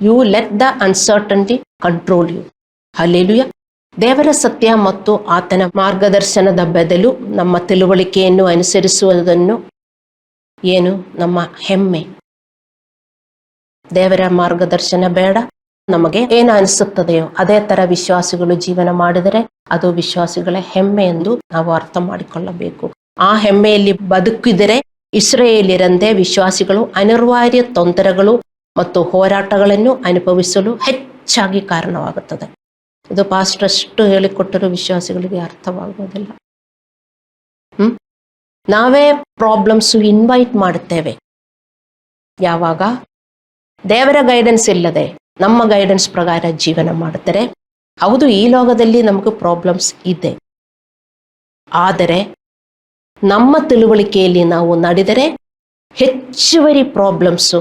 you let the uncertainty control you hallelujah ದೇವರ ಸತ್ಯ ಮತ್ತು ಆತನ ಮಾರ್ಗದರ್ಶನದ ಬದಲು ನಮ್ಮ ತಿಳುವಳಿಕೆಯನ್ನು ಅನುಸರಿಸುವುದನ್ನು ಏನು? ನಮ್ಮ ಹೆಮ್ಮೆ. ದೇವರ ಮಾರ್ಗದರ್ಶನ ಬೇಡ. ನಮಗೆ ಏನು ಅನಿಸುತ್ತದೆಯೋ ಅದೇ ತರ ವಿಶ್ವಾಸಿಗಳು ಜೀವನ ಮಾಡಿದರೆ ಅದು ವಿಶ್ವಾಸಿಗಳ ಹೆಮ್ಮೆ ಎಂದು ನಾವು ಅರ್ಥ ಮಾಡಿಕೊಳ್ಳಬೇಕು. ಆ ಹೆಮ್ಮೆಯಲ್ಲಿ ಬದುಕಿದರೆ ಇಸ್ರೇಲಿರಂದೆ ವಿಶ್ವಾಸಿಗಳು ಅನಿವಾರ್ಯ ತೊಂದರೆಗಳು ಮತ್ತು ಹೋರಾಟಗಳನ್ನು ಅನುಭವಿಸಲು ಹೆಚ್ಚಾಗಿ ಕಾರಣವಾಗುತ್ತದೆ. ಇದು ಪಾಸ್ಟ್ ಅಷ್ಟು ಹೇಳಿಕೊಟ್ಟರೂ ವಿಶ್ವಾಸಿಗಳಿಗೆ ಅರ್ಥವಾಗುವುದಿಲ್ಲ. ಹ್ಮ್? ನಾವೇ ಪ್ರಾಬ್ಲಮ್ಸ್ ಇನ್ವೈಟ್ ಮಾಡುತ್ತೇವೆ. ಯಾವಾಗ? ದೇವರ ಗೈಡೆನ್ಸ್ ಇಲ್ಲದೆ ನಮ್ಮ ಗೈಡೆನ್ಸ್ ಪ್ರಕಾರ ಜೀವನ ಮಾಡುತ್ತಾರೆ. ಹೌದು, ಈ ಲೋಕದಲ್ಲಿ ನಮಗೆ ಪ್ರಾಬ್ಲಮ್ಸ್ ಇದೆ. ಆದರೆ ನಮ್ಮ ತಿಳುವಳಿಕೆಯಲ್ಲಿ ನಾವು ನಡೆದರೆ ಹೆಚ್ಚುವರಿ ಪ್ರಾಬ್ಲಮ್ಸು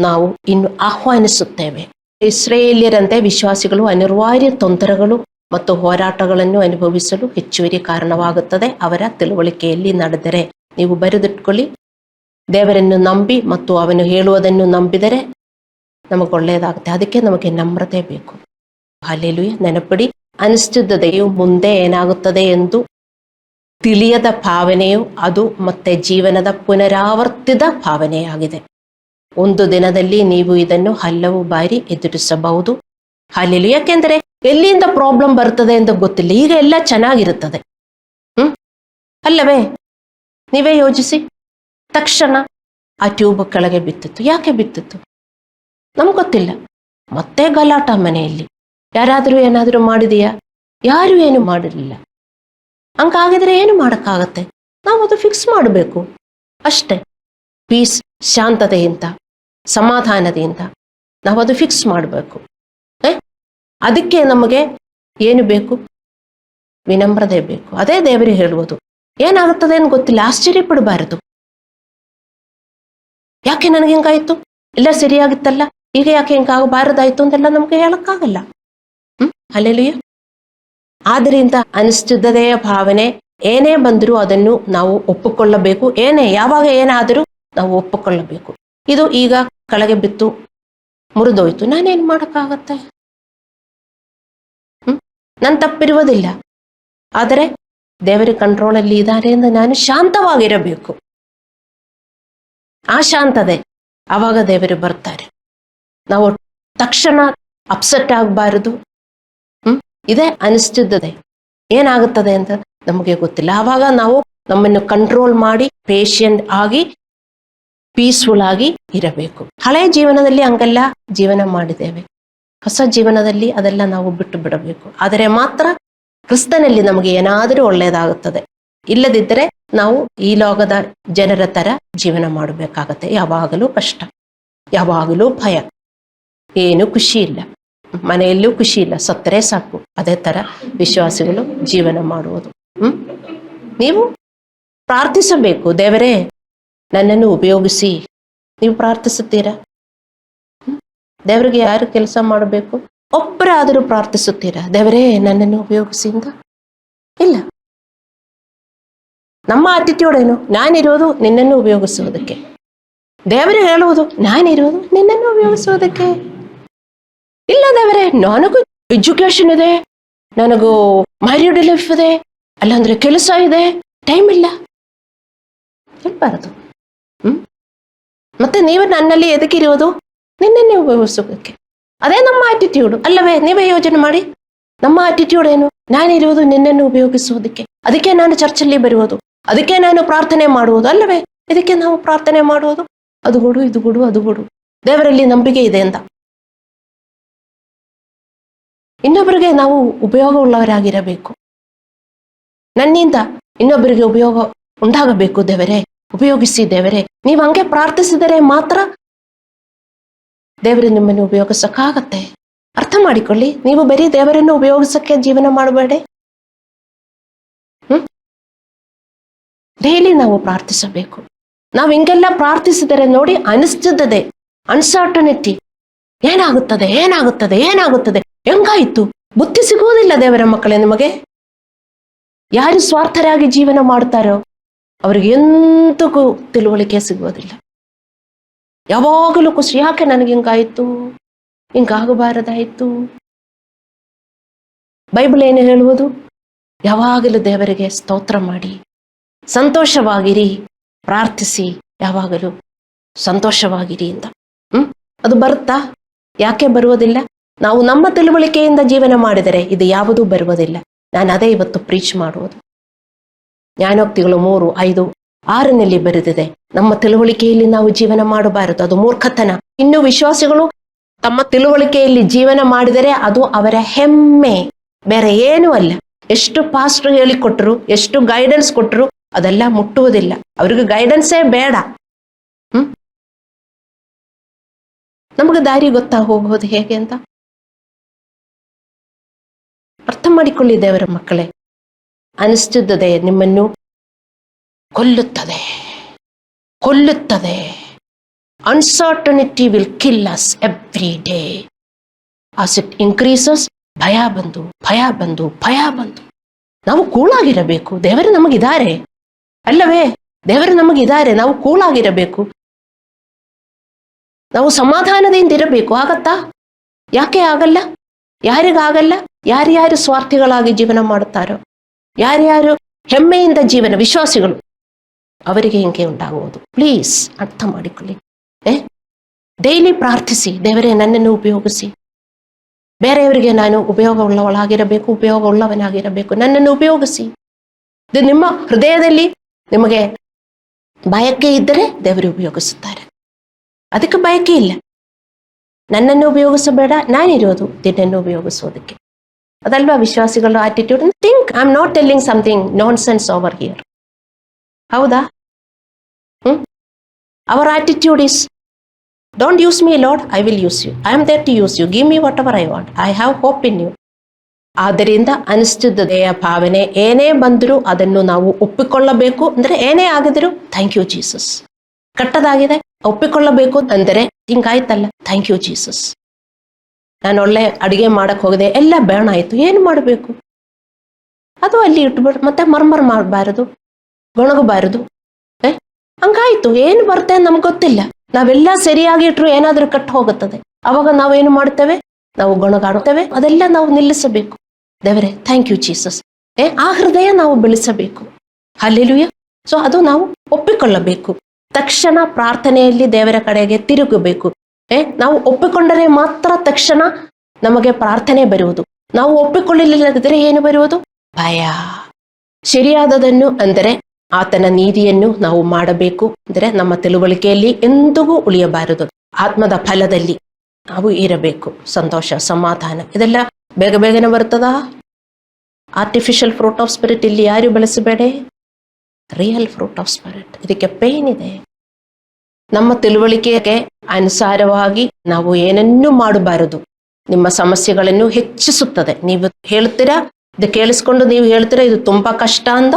ನಾವು ಇನ್ನು ಆಹ್ವಾನಿಸುತ್ತೇವೆ. ಇಸ್ರೇಲಿಯರಂತೆ ವಿಶ್ವಾಸಿಗಳು ಅನಿವಾರ್ಯ ತೊಂದರೆಗಳು ಮತ್ತು ಹೋರಾಟಗಳನ್ನು ಅನುಭವಿಸಲು ಹೆಚ್ಚುವರಿ ಕಾರಣವಾಗುತ್ತದೆ. ಅವರ ತಿಳುವಳಿಕೆಯಲ್ಲಿ ನಡೆದರೆ ನೀವು ಬರೆದಿಟ್ಕೊಳ್ಳಿ. ದೇವರನ್ನು ನಂಬಿ ಮತ್ತು ಅವನು ಹೇಳುವುದನ್ನು ನಂಬಿದರೆ ನಮಗೆ ಒಳ್ಳೆಯದಾಗುತ್ತೆ ಅದಕ್ಕೆ ನಮಗೆ ನಮ್ರತೆ ಬೇಕು. ಅಲ್ಲೆಲುಯ ನೆನಪಿಡಿ ಅನಿಶ್ಚಿತತೆಯು ಮುಂದೆ ಏನಾಗುತ್ತದೆ ಎಂದು ತಿಳಿಯದ ಭಾವನೆಯು ಅದು ಮತ್ತೆ ಜೀವನದ ಪುನರಾವರ್ತಿತ ಭಾವನೆಯಾಗಿದೆ. ಒಂದು ದಿನದಲ್ಲಿ ನೀವು ಇದನ್ನು ಹಲವು ಬಾರಿ ಎದುರಿಸಬಹುದು. ಅಲ್ಲೆಲು ಯಾಕೆಂದರೆ ಎಲ್ಲಿಂದ ಪ್ರಾಬ್ಲಮ್ ಬರ್ತದೆ ಅಂತ ಗೊತ್ತಿಲ್ಲ. ಈಗ ಎಲ್ಲ ಚೆನ್ನಾಗಿರುತ್ತದೆ. ಹ್ಮ್? ಅಲ್ಲವೇ? ನೀವೇ ಯೋಚಿಸಿ. ತಕ್ಷಣ ಆ ಟ್ಯೂಬ್ ಕೆಳಗೆ ಬಿತ್ತಿತ್ತು. ಯಾಕೆ ಬಿತ್ತಿತ್ತು? ನಮ್ಗೆ ಗೊತ್ತಿಲ್ಲ ಮತ್ತೆ ಗಲಾಟ ಮನೆಯಲ್ಲಿ. ಯಾರಾದರೂ ಏನಾದರೂ ಮಾಡಿದೆಯಾ? ಯಾರು ಏನು ಮಾಡಿರಲಿಲ್ಲ. ಹಂಗಾಗಿದ್ರೆ ಏನು ಮಾಡೋಕ್ಕಾಗತ್ತೆ? ನಾವು ಅದು ಫಿಕ್ಸ್ ಮಾಡಬೇಕು. ಅಷ್ಟೇ. ಪೀಸ್ ಶಾಂತತೆಯಿಂದ, ಸಮಾಧಾನದಿಂದ ನಾವು ಅದು ಫಿಕ್ಸ್ ಮಾಡಬೇಕು ಅದಕ್ಕೆ ನಮಗೆ ಏನು ಬೇಕು? ವಿನಮ್ರತೆ ಬೇಕು. ಅದೇ ದೇವರಿಗೆ ಹೇಳುವುದು. ಏನಾಗುತ್ತದೆ ಏನು ಗೊತ್ತಿಲ್ಲ. ಆಶ್ಚರ್ಯ ಪಡಬಾರದು ಯಾಕೆ ನನಗೆ ಹಿಂಗಾಯ್ತು? ಎಲ್ಲ ಸರಿಯಾಗಿತ್ತಲ್ಲ? ಈಗ ಯಾಕೆ ಹಿಂಗಾಗಬಾರದಾಯ್ತು ಅಂತೆಲ್ಲ ನಮ್ಗೆ ಹೇಳಕ್ಕಾಗಲ್ಲ. ಹ್ಮ್? ಅಲ್ಲೆಲ್ಲಿಯ ಆದ್ರಿಂದ ಅನಿಶ್ಚಿತತೆಯ ಭಾವನೆ, ಏನೇ ಬಂದರೂ ಅದನ್ನು ನಾವು ಒಪ್ಪಿಕೊಳ್ಳಬೇಕು. ಏನೇ, ಯಾವಾಗ ಏನಾದರೂ ನಾವು ಒಪ್ಪಿಕೊಳ್ಳಬೇಕು. ಇದು ಈಗ ಕೆಳಗೆ ಬಿತ್ತು, ಮುರಿದೋಯ್ತು. ನಾನೇನ್ ಮಾಡಕ್ಕಾಗತ್ತೆ? ಹ್ಮ್? ನನ್ ತಪ್ಪಿರುವುದಿಲ್ಲ. ಆದರೆ ದೇವರ ಕಂಟ್ರೋಲಲ್ಲಿ ಇದ್ದಾರೆ ಎಂದು ನಾನು ಶಾಂತವಾಗಿರಬೇಕು. ಆ ಶಾಂತತೆ ಆವಾಗ ದೇವರು ಬರ್ತಾರೆ. ನಾವು ತಕ್ಷಣ ಅಪ್ಸೆಟ್ ಆಗಬಾರದು. ಹ್ಮ್? ಇದೇ ಅನಿಸ್ತಿದ್ದದೆ. ಏನಾಗುತ್ತದೆ ಅಂತ ನಮಗೆ ಗೊತ್ತಿಲ್ಲ. ಆವಾಗ ನಾವು ನಮ್ಮನ್ನು ಕಂಟ್ರೋಲ್ ಮಾಡಿ ಪೇಷಂಟ್ ಆಗಿ ಪೀಸ್ಫುಲ್ ಆಗಿ ಇರಬೇಕು. ಹಳೆ ಜೀವನದಲ್ಲಿ ಹಂಗೆಲ್ಲ ಜೀವನ ಮಾಡಿದ್ದೇವೆ. ಹೊಸ ಜೀವನದಲ್ಲಿ ಅದೆಲ್ಲ ನಾವು ಬಿಟ್ಟು ಬಿಡಬೇಕು. ಆದರೆ ಮಾತ್ರ ಕ್ರಿಸ್ತನಲ್ಲಿ ನಮಗೆ ಏನಾದರೂ ಒಳ್ಳೆಯದಾಗುತ್ತದೆ. ಇಲ್ಲದಿದ್ದರೆ ನಾವು ಈ ಲೋಕದ ಜನರ ತರ ಜೀವನ ಮಾಡಬೇಕಾಗತ್ತೆ. ಯಾವಾಗಲೂ ಕಷ್ಟ. ಯಾವಾಗಲೂ ಭಯ. ಏನು ಖುಷಿ ಇಲ್ಲ. ಮನೆಯಲ್ಲೂ ಖುಷಿ ಇಲ್ಲ. ಸತ್ತರೆ ಸಾಕು. ಅದೇ ತರ ವಿಶ್ವಾಸಿಗಳು ಜೀವನ ಮಾಡುವುದು. ಹ್ಮ್? ನೀವು ಪ್ರಾರ್ಥಿಸಬೇಕು. ದೇವರೇ, ನನ್ನನ್ನು ಉಪಯೋಗಿಸಿ. ನೀವು ಪ್ರಾರ್ಥಿಸುತ್ತೀರಾ? ದೇವರಿಗೆ ಯಾರು ಕೆಲಸ ಮಾಡಬೇಕು? ಒಬ್ಬರಾದರೂ ಪ್ರಾರ್ಥಿಸುತ್ತೀರಾ? ದೇವರೇ, ನನ್ನನ್ನು ಉಪಯೋಗಿಸಿ ಅಂತ? ಇಲ್ಲ. ನಮ್ಮ ಏನು? ನಾನಿರೋದು ನಿನ್ನನ್ನು ಉಪಯೋಗಿಸುವುದಕ್ಕೆ. ದೇವರೇ ಹೇಳುವುದು, ನಾನಿರೋದು ನಿನ್ನನ್ನು ಉಪಯೋಗಿಸುವುದಕ್ಕೆ. ಇಲ್ಲ ದೇವರೇ ನನಗೂ ಎಜುಕೇಶನ್ ಇದೆ ನನಗೂ ಮ್ಯಾರಿಡ್ ಲೈಫ್ ಇದೆ ಅಲ್ಲಾಂದ್ರೆ ಕೆಲಸ ಇದೆ ಟೈಮ್ ಇಲ್ಲ ಹೇಳ್ಬಾರದು ಹ್ಮ್ ಮತ್ತೆ ನೀವು ನನ್ನಲ್ಲಿ ಎದಕ್ಕಿರೋದು ನಿನ್ನನ್ನೇ ಉಪಯೋಗಿಸೋದಕ್ಕೆ ಅದೇ ನಮ್ಮ ಆಟಿಟ್ಯೂಡ್ ಅಲ್ಲವೇ ನೀವೇ ಯೋಚನೆ ಮಾಡಿ ನಮ್ಮ ಆಟಿಟ್ಯೂಡ್ ಏನು ನಾನಿರುವುದು ನಿನ್ನನ್ನು ಉಪಯೋಗಿಸುವುದಕ್ಕೆ ಅದಕ್ಕೆ ನಾನು ಚರ್ಚಲ್ಲಿ ಬರುವುದು ಅದಕ್ಕೆ ನಾನು ಪ್ರಾರ್ಥನೆ ಮಾಡುವುದು ಅಲ್ಲವೇ ಇದಕ್ಕೆ ನಾವು ಪ್ರಾರ್ಥನೆ ಮಾಡುವುದು ಅದು ಕೊಡು ಇದು ಕೊಡು ಅದು ಕೊಡು ದೇವರಲ್ಲಿ ನಂಬಿಕೆ ಇದೆ ಅಂತ ಇನ್ನೊಬ್ಬರಿಗೆ ನಾವು ಉಪಯೋಗವುಳ್ಳವರಾಗಿರಬೇಕು. ನನ್ನಿಂದ ಇನ್ನೊಬ್ಬರಿಗೆ ಉಪಯೋಗ ಉಂಟಾಗಬೇಕು ದೇವರೇ, ಉಪಯೋಗಿಸಿ ದೇವರೇ. ನೀವು ಹಂಗೆ ಪ್ರಾರ್ಥಿಸಿದರೆ ಮಾತ್ರ ದೇವರು ನಿಮ್ಮನ್ನು ಉಪಯೋಗಿಸಕ್ಕಾಗತ್ತೆ. ಅರ್ಥ ಮಾಡಿಕೊಳ್ಳಿ, ನೀವು ಬರೀ ದೇವರನ್ನು ಉಪಯೋಗಿಸಕ್ಕೆ ಜೀವನ ಮಾಡಬೇಡಿ. ಹ್ಮ್? ಡೈಲಿ ನಾವು ಪ್ರಾರ್ಥಿಸಬೇಕು. ನಾವು ಹಿಂಗೆಲ್ಲ ಪ್ರಾರ್ಥಿಸಿದರೆ ನೋಡಿ ಅನಿಸ್ತದೆ, ಅನ್ಸರ್ಟನಿಟಿ ಏನಾಗುತ್ತದೆ ಏನಾಗುತ್ತದೆ ಏನಾಗುತ್ತದೆ. ಹೆಂಗಾಯ್ತು? ಬುದ್ಧಿ ಸಿಗುವುದಿಲ್ಲ ದೇವರ ಮಕ್ಕಳೇ ನಿಮಗೆ. ಯಾರು ಸ್ವಾರ್ಥರಾಗಿ ಜೀವನ ಮಾಡ್ತಾರೋ ಅವ್ರಿಗೆ ಎಂತಕ್ಕೂ ತಿಳುವಳಿಕೆ ಸಿಗುವುದಿಲ್ಲ. ಯಾವಾಗಲೂ ಖುಷಿ. ಯಾಕೆ ನನಗೆ ಹಿಂಗಾಯ್ತು? ಹಿಂಗಾಗಬಾರದಾಯ್ತು? ಬೈಬಲ್ ಏನು ಹೇಳುವುದು? ಯಾವಾಗಲೂ ದೇವರಿಗೆ ಸ್ತೋತ್ರ ಮಾಡಿ, ಸಂತೋಷವಾಗಿರಿ, ಪ್ರಾರ್ಥಿಸಿ, ಯಾವಾಗಲೂ ಸಂತೋಷವಾಗಿರಿ ಅಂತ. ಹ್ಮ್? ಅದು ಬರುತ್ತಾ? ಯಾಕೆ ಬರುವುದಿಲ್ಲ? ನಾವು ನಮ್ಮ ತಿಳುವಳಿಕೆಯಿಂದ ಜೀವನ ಮಾಡಿದರೆ ಇದು ಯಾವುದೂ ಬರುವುದಿಲ್ಲ. ನಾನು ಅದೇ ಇವತ್ತು ಪ್ರೀಚ್ ಮಾಡುವುದು. ಜ್ಞಾನೋಕ್ತಿಗಳು ಮೂರು, ಐದು, ಆರನಲ್ಲಿ ಬರೆದಿದೆ, ನಮ್ಮ ತಿಳುವಳಿಕೆಯಲ್ಲಿ ನಾವು ಜೀವನ ಮಾಡಬಾರದು, ಅದು ಮೂರ್ಖತನ. ಇನ್ನು ವಿಶ್ವಾಸಿಗಳು ತಮ್ಮ ತಿಳುವಳಿಕೆಯಲ್ಲಿ ಜೀವನ ಮಾಡಿದರೆ ಅದು ಅವರ ಹೆಮ್ಮೆ. ಬೇರೆ ಏನೂ ಅಲ್ಲ. ಎಷ್ಟು ಪಾಸ್ಟ್ ಹೇಳಿಕೊಟ್ರು ಎಷ್ಟು ಗೈಡೆನ್ಸ್ ಕೊಟ್ಟರು, ಅದೆಲ್ಲ ಮುಟ್ಟುವುದಿಲ್ಲ. ಅವ್ರಿಗೆ ಗೈಡೆನ್ಸೇ ಬೇಡ. ಹ್ಮ್? ನಮಗೆ ದಾರಿ ಗೊತ್ತಾ ಹೋಗೋದು ಹೇಗೆ ಅಂತ? ಅರ್ಥ ಮಾಡಿಕೊಳ್ಳಿ ದೇವರ ಮಕ್ಕಳೇ. ಅನಿಸ್ತಿದ್ದದೆ ನಿಮ್ಮನ್ನು. ಕೊಲ್ಲುತ್ತದೆ. ಕೊಲ್ಲುತ್ತದೆ. Uncertainty will kill us every day as it increases ಭಯ ಬಂದು ಭಯ ಬಂದು ಭಯ ಬಂದು. ನಾವು ಕೂಳಾಗಿರಬೇಕು. ದೇವರು ನಮಗಿದ್ದಾರೆ. ಅಲ್ಲವೇ? ದೇವರು ನಮಗಿದ್ದಾರೆ. ನಾವು ಕೂಳಾಗಿರಬೇಕು. ನಾವು ಸಮಾಧಾನದಿಂದ ಇರಬೇಕು. ಆಗತ್ತಾ? ಯಾಕೆ ಆಗಲ್ಲ? ಯಾರಿಗಾಗಲ್ಲ? ಯಾರ್ಯಾರು ಸ್ವಾರ್ಥಿಗಳಾಗಿ ಜೀವನ ಮಾಡುತ್ತಾರೋ ಯಾರ್ಯಾರು ಹೆಮ್ಮೆಯಿಂದ ಜೀವನ, ವಿಶ್ವಾಸಿಗಳು, ಅವರಿಗೆ ಹಿಂಗೆ ಉಂಟಾಗುವುದು. ಪ್ಲೀಸ್ ಅರ್ಥ ಮಾಡಿಕೊಳ್ಳಿ ಏ ಡೈಲಿ ಪ್ರಾರ್ಥಿಸಿ, ದೇವರೇ ನನ್ನನ್ನು ಉಪಯೋಗಿಸಿ. ಬೇರೆಯವರಿಗೆ ನಾನು ಉಪಯೋಗ ಉಳ್ಳವಳಾಗಿರಬೇಕು ಉಪಯೋಗ ಉಳ್ಳವನಾಗಿರಬೇಕು ನನ್ನನ್ನು ಉಪಯೋಗಿಸಿ. ಇದು ನಿಮ್ಮ ಹೃದಯದಲ್ಲಿ ನಿಮಗೆ ಬಯಕೆ ಇದ್ದರೆ ದೇವರು ಉಪಯೋಗಿಸುತ್ತಾರೆ. ಅದಕ್ಕೆ ಬಯಕೆ ಇಲ್ಲ. ನನ್ನನ್ನು ಉಪಯೋಗಿಸಬೇಡ, ನಾನಿರೋದು ನಿನ್ನನ್ನು ಉಪಯೋಗಿಸೋದಕ್ಕೆ ಅದಲ್ವಾ ವಿಶ್ವಾಸಿಗಳ attitude think I am not telling something nonsense over here ಹೌದಾ? Our attitude is don't use me Lord I will use you I am there to use you give me what our I want I have hope in you ಆದ್ದರಿಂದ ಅನಿಶ್ಚಿತತೆಯ ಭಾವನೆ ಏನೇ ಬಂದರೂ ಅದನ್ನು ನಾವು ಒಪ್ಪಿಕೊಳ್ಳಬೇಕು ಅಂದರೆ ಏನೇ ಆಗಿದ್ರು ಥ್ಯಾಂಕ್ ಯು ಜೀಸಸ್ ಕಟ್ಟದಾಗಿದೆ, ಒಪ್ಪಿಕೊಳ್ಳಬೇಕು ಅಂದರೆ ಹಿಂಗಾಯ್ತಲ್ಲ ಥ್ಯಾಂಕ್ ಯು ಜೀಸಸ್ ನಾನು ಒಳ್ಳೆ ಅಡಿಗೆ ಮಾಡಕ್ ಹೋಗಿದೆ ಎಲ್ಲ ಬೇಣ ಆಯ್ತು. ಏನು ಮಾಡಬೇಕು? ಅದು ಅಲ್ಲಿ ಇಟ್ಬಿಟ್ಟು ಮತ್ತೆ ಮರ್ಮರ್ ಮಾಡಬಾರದು ಗೊಣಗಬಾರದು ಏ, ಹಂಗಾಯ್ತು. ಏನು ಬರುತ್ತೆ ನಮ್ಗೆ ಗೊತ್ತಿಲ್ಲ. ನಾವೆಲ್ಲ ಸರಿಯಾಗಿ ಇಟ್ರು ಏನಾದರೂ ಕಟ್ ಹೋಗುತ್ತದೆ. ಅವಾಗ ನಾವೇನು ಮಾಡ್ತೇವೆ? ನಾವು ಗೊಣಗಾಡುತ್ತೇವೆ ಅದೆಲ್ಲ ನಾವು ನಿಲ್ಲಿಸಬೇಕು. ದೇವರೇ ಥ್ಯಾಂಕ್ ಯು ಜೀಸಸ್ ಏ, ಆ ಹೃದಯ ನಾವು ಬೆಳೆಸಬೇಕು. ಅಲ್ಲೆಲುಯ ಸೊ ಅದು ನಾವು ಒಪ್ಪಿಕೊಳ್ಳಬೇಕು. ತಕ್ಷಣ ಪ್ರಾರ್ಥನೆಯಲ್ಲಿ ದೇವರ ಕಡೆಗೆ ತಿರುಗಬೇಕು. ನಾವು ಒಪ್ಪಿಕೊಂಡರೆ ಮಾತ್ರ ತಕ್ಷಣ ನಮಗೆ ಪ್ರಾರ್ಥನೆ ಬರುವುದು. ನಾವು ಒಪ್ಪಿಕೊಳ್ಳಲಿಲ್ಲದಿದ್ದರೆ ಏನು ಬರುವುದು? ಭಯ. ಸರಿಯಾದದನ್ನು ಅಂದರೆ ಆತನ ನೀತಿಯನ್ನು ನಾವು ಮಾಡಬೇಕು ಅಂದರೆ ನಮ್ಮ ತಿಳುವಳಿಕೆಯಲ್ಲಿ ಎಂದಿಗೂ ಉಳಿಯಬಾರದು. ಆತ್ಮದ ಫಲದಲ್ಲಿ ನಾವು ಇರಬೇಕು. ಸಂತೋಷ, ಸಮಾಧಾನ, ಇದೆಲ್ಲ ಬೇಗ ಬೇಗನೆ ಬರ್ತದಾ ಆರ್ಟಿಫಿಷಿಯಲ್ ಫ್ರೂಟ್ ಆಫ್ ಸ್ಪಿರಿಟ್ ಇಲ್ಲಿ ಯಾರು ಬೆಳೆಸಬೇಡ? ರಿಯಲ್ ಫ್ರೂಟ್ ಆಫ್ ಸ್ಪಿರಿಟ್ ಇದಕ್ಕೆ ಪೇನ್ ಇದೆ. ನಮ್ಮ ತಿಳುವಳಿಕೆಗೆ ಅನುಸಾರವಾಗಿ ನಾವು ಏನನ್ನೂ ಮಾಡಬಾರದು. ನಿಮ್ಮ ಸಮಸ್ಯೆಗಳನ್ನು ಹೆಚ್ಚಿಸುತ್ತದೆ. ನೀವು ಹೇಳ್ತೀರಾ? ಇದು ಕೇಳಿಸ್ಕೊಂಡು ನೀವು ಹೇಳ್ತೀರಾ? ಇದು ತುಂಬಾ ಕಷ್ಟ ಅಂದ?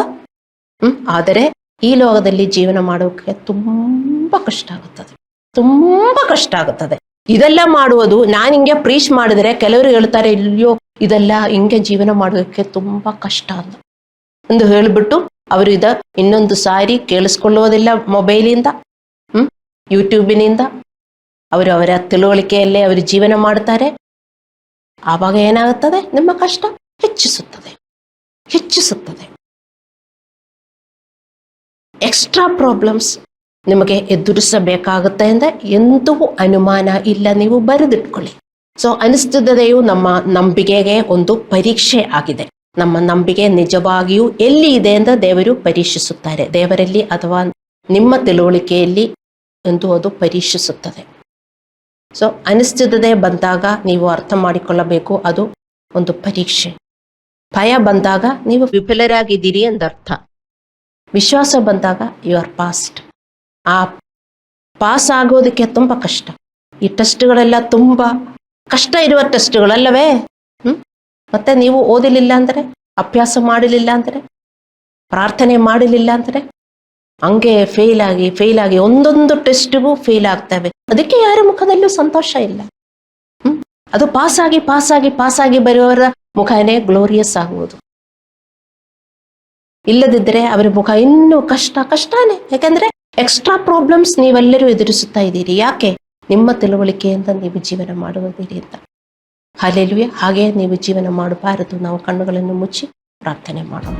ಹ್ಮ್, ಆದರೆ ಈ ಲೋಕದಲ್ಲಿ ಜೀವನ ಮಾಡೋಕೆ ತುಂಬಾ ಕಷ್ಟ ಆಗುತ್ತದೆ. ತುಂಬಾ ಕಷ್ಟ ಆಗುತ್ತದೆ. ಇದೆಲ್ಲ ಮಾಡುವುದು ನಾನು ಹಿಂಗೆ ಪ್ರೀಚ್ ಮಾಡಿದ್ರೆ ಕೆಲವರು ಹೇಳ್ತಾರೆ, ಇಲ್ಲೋ, ಇದೆಲ್ಲ ಹಿಂಗೆ ಜೀವನ ಮಾಡೋದಕ್ಕೆ ತುಂಬಾ ಕಷ್ಟ ಅಂತ ಎಂದು ಹೇಳಿಬಿಟ್ಟು ಅವರು ಇದ ಇನ್ನೊಂದು ಸಾರಿ ಕೇಳಿಸ್ಕೊಳ್ಳುವುದಿಲ್ಲ ಮೊಬೈಲಿಂದ. ಯೂಟ್ಯೂಬಿನಿಂದ ಅವರು ಅವರ ತಿಳುವಳಿಕೆಯಲ್ಲೇ ಅವರು ಜೀವನ ಮಾಡ್ತಾರೆ ಆವಾಗ ಏನಾಗುತ್ತದೆ? ನಿಮ್ಮ ಕಷ್ಟ ಹೆಚ್ಚಿಸುತ್ತದೆ. ಹೆಚ್ಚಿಸುತ್ತದೆ. ಎಕ್ಸ್ಟ್ರಾ ಪ್ರಾಬ್ಲಮ್ಸ್ ನಿಮಗೆ ಎದುರಿಸಬೇಕಾಗುತ್ತೆ ಅಂದ್ರೆ ಎಂದೂ ಅನುಮಾನ ಇಲ್ಲ. ನೀವು ಬರೆದಿಟ್ಕೊಳ್ಳಿ. ಸೊ ಅನಿಸ್ತದೆಯು ನಮ್ಮ ನಂಬಿಕೆಗೆ ಒಂದು ಪರೀಕ್ಷೆ ಆಗಿದೆ. ನಮ್ಮ ನಂಬಿಕೆ ನಿಜವಾಗಿಯೂ ಎಲ್ಲಿ ಇದೆ ಅಂತ ದೇವರು ಪರೀಕ್ಷಿಸುತ್ತಾರೆ. ದೇವರಲ್ಲಿ ಅಥವಾ ನಿಮ್ಮ ತಿಳುವಳಿಕೆಯಲ್ಲಿ ಎಂದು ಅದು ಪರೀಕ್ಷಿಸುತ್ತದೆ. ಸೊ ಅನಿಶ್ಚಿತತೆ ಬಂದಾಗ ನೀವು ಅರ್ಥ ಮಾಡಿಕೊಳ್ಳಬೇಕು, ಅದು ಒಂದು ಪರೀಕ್ಷೆ. ಭಯ ಬಂದಾಗ ನೀವು ವಿಫಲರಾಗಿದ್ದೀರಿ ಎಂದರ್ಥ. ವಿಶ್ವಾಸ ಬಂದಾಗ ಯು ಆರ್ ಪಾಸ್ಟ್ ಆ ಪಾಸ್ ಆಗೋದಕ್ಕೆ ತುಂಬ ಕಷ್ಟ. ಈ ಟೆಸ್ಟ್ಗಳೆಲ್ಲ ತುಂಬ ಕಷ್ಟ ಇರುವ ಟೆಸ್ಟ್ಗಳಲ್ಲವೇ? ಹ್ಮ್? ಮತ್ತೆ ನೀವು ಓದಲಿಲ್ಲ ಅಂದರೆ, ಅಭ್ಯಾಸ ಮಾಡಲಿಲ್ಲ ಅಂದರೆ, ಪ್ರಾರ್ಥನೆ ಮಾಡಲಿಲ್ಲ ಅಂದರೆ ಹಂಗೆ ಫೇಲ್ ಆಗಿ ಫೇಲ್ ಆಗಿ ಒಂದೊಂದು ಟೆಸ್ಟ್ಗೂ ಫೇಲ್ ಆಗ್ತವೆ. ಅದಕ್ಕೆ ಯಾರ ಮುಖದಲ್ಲೂ ಸಂತೋಷ ಇಲ್ಲ. ಹ್ಮ್? ಅದು ಪಾಸ್ ಆಗಿ ಪಾಸ್ ಆಗಿ ಪಾಸ್ ಆಗಿ ಬರುವವರ ಮುಖನೇ ಗ್ಲೋರಿಯಸ್ ಆಗುವುದು. ಇಲ್ಲದಿದ್ದರೆ ಅವರ ಮುಖ ಇನ್ನೂ ಕಷ್ಟ, ಕಷ್ಟನೇ. ಯಾಕಂದ್ರೆ ಎಕ್ಸ್ಟ್ರಾ ಪ್ರಾಬ್ಲಮ್ಸ್ ನೀವೆಲ್ಲರೂ ಎದುರಿಸುತ್ತಾ ಇದ್ದೀರಿ. ಯಾಕೆ? ನಿಮ್ಮ ತಿಳುವಳಿಕೆಯಿಂದ ನೀವು ಜೀವನ ಮಾಡುವುದಿರಿ ಅಂತ. ಹಾಲೆಲುವೆ ಹಾಗೆ ನೀವು ಜೀವನ ಮಾಡಬಾರದು. ನಾವು ಕಣ್ಣುಗಳನ್ನು ಮುಚ್ಚಿ ಪ್ರಾರ್ಥನೆ ಮಾಡೋಣ.